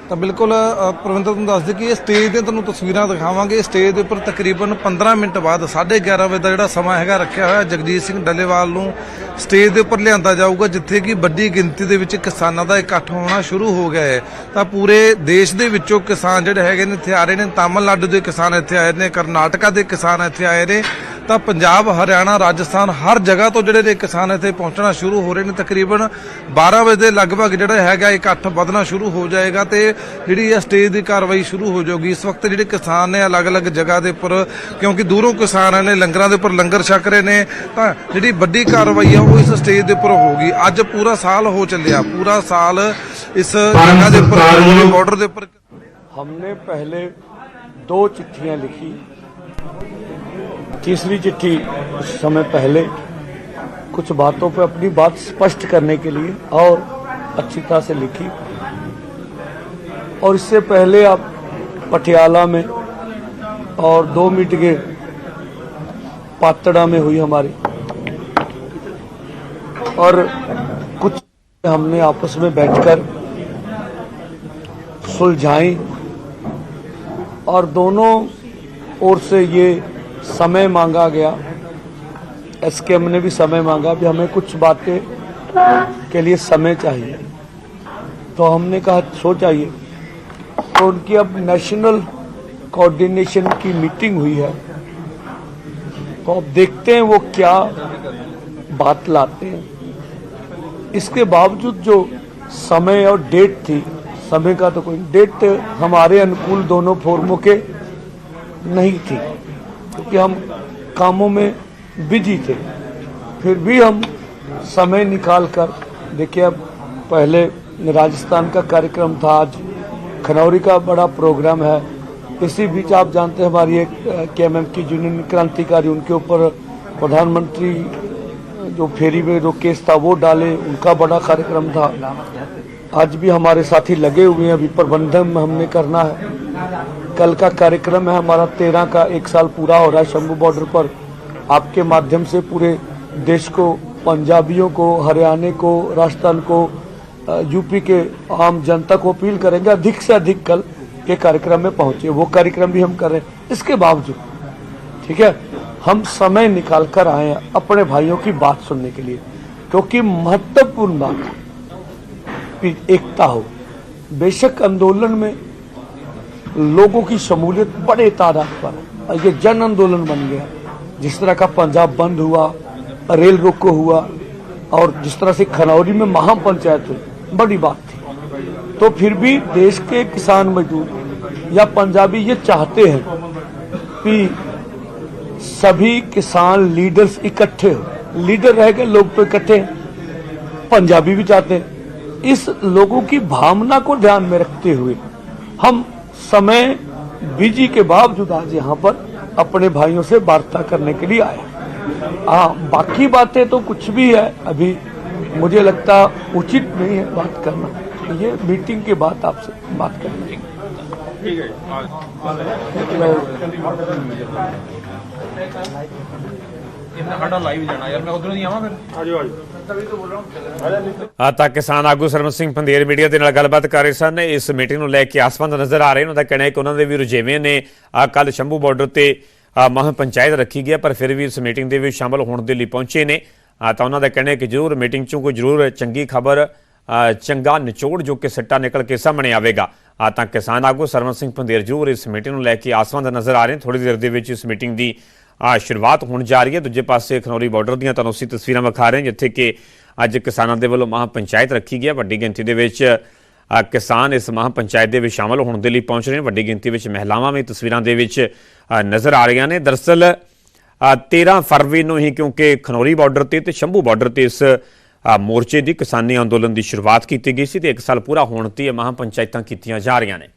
ਤਾਂ ਬਿਲਕੁਲ ਅ, ਪ੍ਰਵਿੰਦਰ ਤੁਹਾਨੂੰ ਦੱਸ ਦੇ ਕਿ ਇਹ ਸਟੇਜ ਤੇ ਤੁਹਾਨੂੰ ਤਸਵੀਰਾਂ ਦਿਖਾਵਾਂਗੇ। ਸਟੇਜ ਦੇ ਉੱਪਰ ਤਕਰੀਬਨ 15 ਮਿੰਟ ਬਾਅਦ 11:30 ਵਜੇ ਦਾ ਜਿਹੜਾ ਸਮਾਂ ਹੈਗਾ ਰੱਖਿਆ ਹੋਇਆ ਜਗਜੀਤ ਸਿੰਘ ਡੱਲੇਵਾਲ ਨੂੰ ਸਟੇਜ ਦੇ ਉੱਪਰ ਲਿਆਂਦਾ ਜਾਊਗਾ ਜਿੱਥੇ ਕਿ ਵੱਡੀ ਗਿਣਤੀ ਦੇ ਵਿੱਚ ਕਿਸਾਨਾਂ ਦਾ ਇਕੱਠ ਹੋਣਾ ਸ਼ੁਰੂ ਹੋ ਗਿਆ ਹੈ। ਤਾਂ ਪੂਰੇ ਦੇਸ਼ ਦੇ ਵਿੱਚੋਂ ਕਿਸਾਨ ਜਿਹੜੇ ਹੈਗੇ ਨੇ ਇੱਥੇ ਆ ਰਹੇ ਨੇ। ਤਾਮਿਲਨਾਡੂ ਦੇ ਕਿਸਾਨ ਇੱਥੇ ਆਏ ਨੇ ਕਰਨਾਟਕਾ ਦੇ ਕਿਸਾਨ ਇੱਥੇ ਆਏ ਨੇ। ਤਾਂ ਪੰਜਾਬ ਹਰਿਆਣਾ ਰਾਜਸਥਾਨ ਹਰ ਜਗ੍ਹਾ ਤੋਂ ਜਿਹੜੇ ਨੇ ਕਿਸਾਨ ਇੱਥੇ ਪਹੁੰਚਣਾ ਸ਼ੁਰੂ ਹੋ ਰਹੇ ਨੇ ਤਕਰੀਬਨ 12 ਵਜੇ ਦੇ ਲਗਭਗ ਜਿਹੜਾ ਹੈਗਾ ਇਕੱਠ ਵਧਣਾ ਸ਼ੁਰੂ ਹੋ ਜਾਏਗਾ ਤੇ ਜਿਹੜੀ ਇਹ ਸਟੇਜ ਦੀ ਕਾਰਵਾਈ ਸ਼ੁਰੂ ਹੋ ਜਾਊਗੀ ਇਸ ਵਕਤ ਜਿਹੜੇ ਕਿਸਾਨ ਨੇ ਅਲੱਗ-ਅਲੱਗ ਜਗ੍ਹਾ ਦੇ ਉੱਪਰ ਕਿਉਂਕਿ ਦੂਰੋਂ ਕਿਸਾਨ ਆਏ ਨੇ ਲੰਗਰਾਂ ਦੇ ਉੱਪਰ ਲੰਗਰ ਛਕ ਰਹੇ ਨੇ ਤਾਂ ਜਿਹੜੀ ਵੱਡੀ ਕਾਰਵਾਈ ਆ ਉਹ ਇਸ ਸਟੇਜ ਦੇ ਉੱਪਰ ਹੋਊਗੀ ਅੱਜ ਪੂਰਾ ਸਾਲ ਹੋ ਚੱਲਿਆ ਪੂਰਾ ਸਾਲ ਇਸ ਜਗ੍ਹਾ ਦੇ ਉੱਪਰ ਬਾਰਡਰ ਦੇ ਉੱਪਰ हमने पहले दो चिट्ठियां लिखी तीसरी चिट्ठी कुछ समय पहले कुछ बातों पर अपनी बात स्पष्ट करने के लिए और अच्छी तरह से लिखी। और इससे पहले आप पटियाला में और दो मीटिंगें पातड़ा में हुई हमारी। और कुछ हमने आपस में बैठकर सुलझाई और दोनों ओर से ये समय मांगा गया। एसकेएम ने भी समय मांगा भी हमें कुछ बातें के लिए समय चाहिए। तो हमने कहा सो चाहिए तो उनकी अब नेशनल कोऑर्डिनेशन की मीटिंग हुई है। तो अब देखते हैं वो क्या बात लाते हैं। इसके बावजूद जो समय और डेट थी, समय का तो कोई डेट हमारे अनुकूल दोनों फोरमों के नहीं थी। क्योंकि हम कामों में बिज़ी थे। फिर भी हम समय निकाल कर देखिए अब पहले राजस्थान का कार्यक्रम था, आज खनौरी का बड़ा प्रोग्राम है। इसी बीच आप जानते हैं हमारी एक के एम की यूनियन क्रांतिकारी, उनके ऊपर प्रधानमंत्री जो फेरी में जो केस था, वो डाले। उनका बड़ा कार्यक्रम था। आज भी हमारे साथी लगे हुए हैं। अभी प्रबंधन हमने करना है। कल का कार्यक्रम है, हमारा तेरह का एक साल पूरा हो रहा है शंभू बॉर्डर पर। आपके माध्यम से पूरे देश को, पंजाबियों को, हरियाणा को, राजस्थान को यूपी के आम जनता को अपील करेंगे अधिक से अधिक कल के कार्यक्रम में पहुँचे। वो कार्यक्रम भी हम कर रहे हैं। इसके बावजूद, ठीक है, हम समय निकाल कर आए हैं अपने भाइयों की बात सुनने के लिए। क्योंकि महत्वपूर्ण बात एकता हो। बेशक आंदोलन में लोगों की शमूलियत बड़े तादाद पर। और ये जन आंदोलन बन गया। जिस तरह का पंजाब बंद हुआ, रेल रोको हुआ, और जिस तरह से खनौरी में महापंचायत हुई, बड़ी बात थी। तो फिर भी देश के किसान मजदूर, या पंजाबी ये चाहते हैं कि सभी किसान लीडर्स इकट्ठे हो। लीडर रह गए, लोग तो इकट्ठे हैं। पंजाबी भी चाहते हैं। इस लोगों की भावना को ध्यान में रखते हुए हम समय बिज़ी के बावजूद आज यहाँ पर अपने भाइयों से वार्ता करने के लिए आए हाँ बाकी बातें तो कुछ भी है अभी मुझे लगता उचित नहीं है बात करना। ये मीटिंग के बाद आपसे बात करना। ਇਹਨਾਂ ਸਾਡਾ ਲਾਈਵ ਜਾਣਾ ਯਾਰ ਮੈਂ ਉਧਰੋਂ ਦੀ ਆਵਾਂ ਫਿਰ? ਆ ਤਾਂ ਕਿਸਾਨ ਆਗੂ ਸਰਮਨ ਸਿੰਘ ਪੰਦੇਰ ਮੀਡੀਆ ਦੇ ਨਾਲ ਗੱਲਬਾਤ ਕਰ ਰਹੇ ਸਨ। ਇਸ ਮੀਟਿੰਗ ਨੂੰ ਲੈ ਕੇ ਆਸਵੰਦ ਨਜ਼ਰ ਆ ਰਹੇ ਉਹਨਾਂ ਦਾ ਕਹਿਣਾ ਹੈ ਕਿ ਉਹਨਾਂ ਦੇ ਵੀ ਰੁਝੇਵੇਂ ਨੇ। ਆ ਕੱਲ ਸ਼ੰਭੂ ਬਾਰਡਰ ਤੇ ਮਹਾਂ ਪੰਚਾਇਤ ਰੱਖੀ ਗਿਆ ਪਰ ਫਿਰ ਵੀ ਇਸ ਮੀਟਿੰਗ ਦੇ ਵਿੱਚ ਸ਼ਾਮਲ ਹੋਣ ਦੇ ਲਈ ਪਹੁੰਚੇ ਨੇ। ਆ ਤਾਂ ਉਹਨਾਂ ਦਾ ਕਹਿਣਾ ਹੈ ਕਿ ਜ਼ਰੂਰ ਮੀਟਿੰਗ ਚੋਂ ਕੋਈ ਜ਼ਰੂਰ ਚੰਗੀ ਖਬਰ ਚੰਗਾ ਨਿਚੋੜ ਜੋ ਕਿ ਸਿੱਟਾ ਨਿਕਲ ਕੇ ਸਾਹਮਣੇ ਆਵੇਗਾ। ਆ ਤਾਂ ਕਿਸਾਨ ਆਗੂ ਸਰਵਨ ਸਿੰਘ ਪੰਦੇਰ ਜ਼ਰੂਰ ਇਸ ਮੀਟਿੰਗ ਨੂੰ ਲੈ ਕੇ ਆਸਵੰਦ ਨਜ਼ਰ ਆ ਰਹੇ ਨੇ। ਥੋੜੀ ਦੇਰ ਦੇ ਵਿੱਚ ਇਸ ਮੀਟਿੰਗ ਦੀ ਸ਼ੁਰੂਆਤ ਹੋਣ ਜਾ ਰਹੀ ਹੈ। ਦੂਜੇ ਪਾਸੇ ਖਨੌਰੀ ਬਾਰਡਰ ਦੀਆਂ ਤੁਹਾਨੂੰ ਅਸੀਂ ਤਸਵੀਰਾਂ ਵਿਖਾ ਰਹੇ ਹਾਂ ਜਿੱਥੇ ਕਿ ਅੱਜ ਕਿਸਾਨਾਂ ਦੇ ਵੱਲੋਂ ਮਹਾਂ ਪੰਚਾਇਤ ਰੱਖੀ ਗਈ ਹੈ। ਵੱਡੀ ਗਿਣਤੀ ਦੇ ਵਿੱਚ ਕਿਸਾਨ ਇਸ ਮਹਾਂ ਪੰਚਾਇਤ ਦੇ ਵਿੱਚ ਸ਼ਾਮਲ ਹੋਣ ਦੇ ਲਈ ਪਹੁੰਚ ਰਹੇ ਨੇ। ਵੱਡੀ ਗਿਣਤੀ ਵਿੱਚ ਮਹਿਲਾਵਾਂ ਵੀ ਤਸਵੀਰਾਂ ਦੇ ਵਿੱਚ ਨਜ਼ਰ ਆ ਰਹੀਆਂ ਨੇ। ਦਰਅਸਲ ਅ, 13 ਫਰਵਰੀ ਨੂੰ ਹੀ ਕਿਉਂਕਿ ਖਨੌਰੀ ਬਾਰਡਰ ਤੇ ਤੇ ਸ਼ੰਭੂ ਬਾਰਡਰ ਤੇ ਇਸ ਮੋਰਚੇ ਦੀ ਕਿਸਾਨੀ ਅੰਦੋਲਨ ਦੀ ਸ਼ੁਰੂਆਤ ਕੀਤੀ ਗਈ ਸੀ ਤੇ ਇੱਕ ਸਾਲ ਪੂਰਾ ਹੋਣ ਤੇ ਇਹ ਮਹਾਂ ਪੰਚਾਇਤਾਂ ਕੀਤੀਆਂ ਜਾ ਰਹੀਆਂ ਨੇ।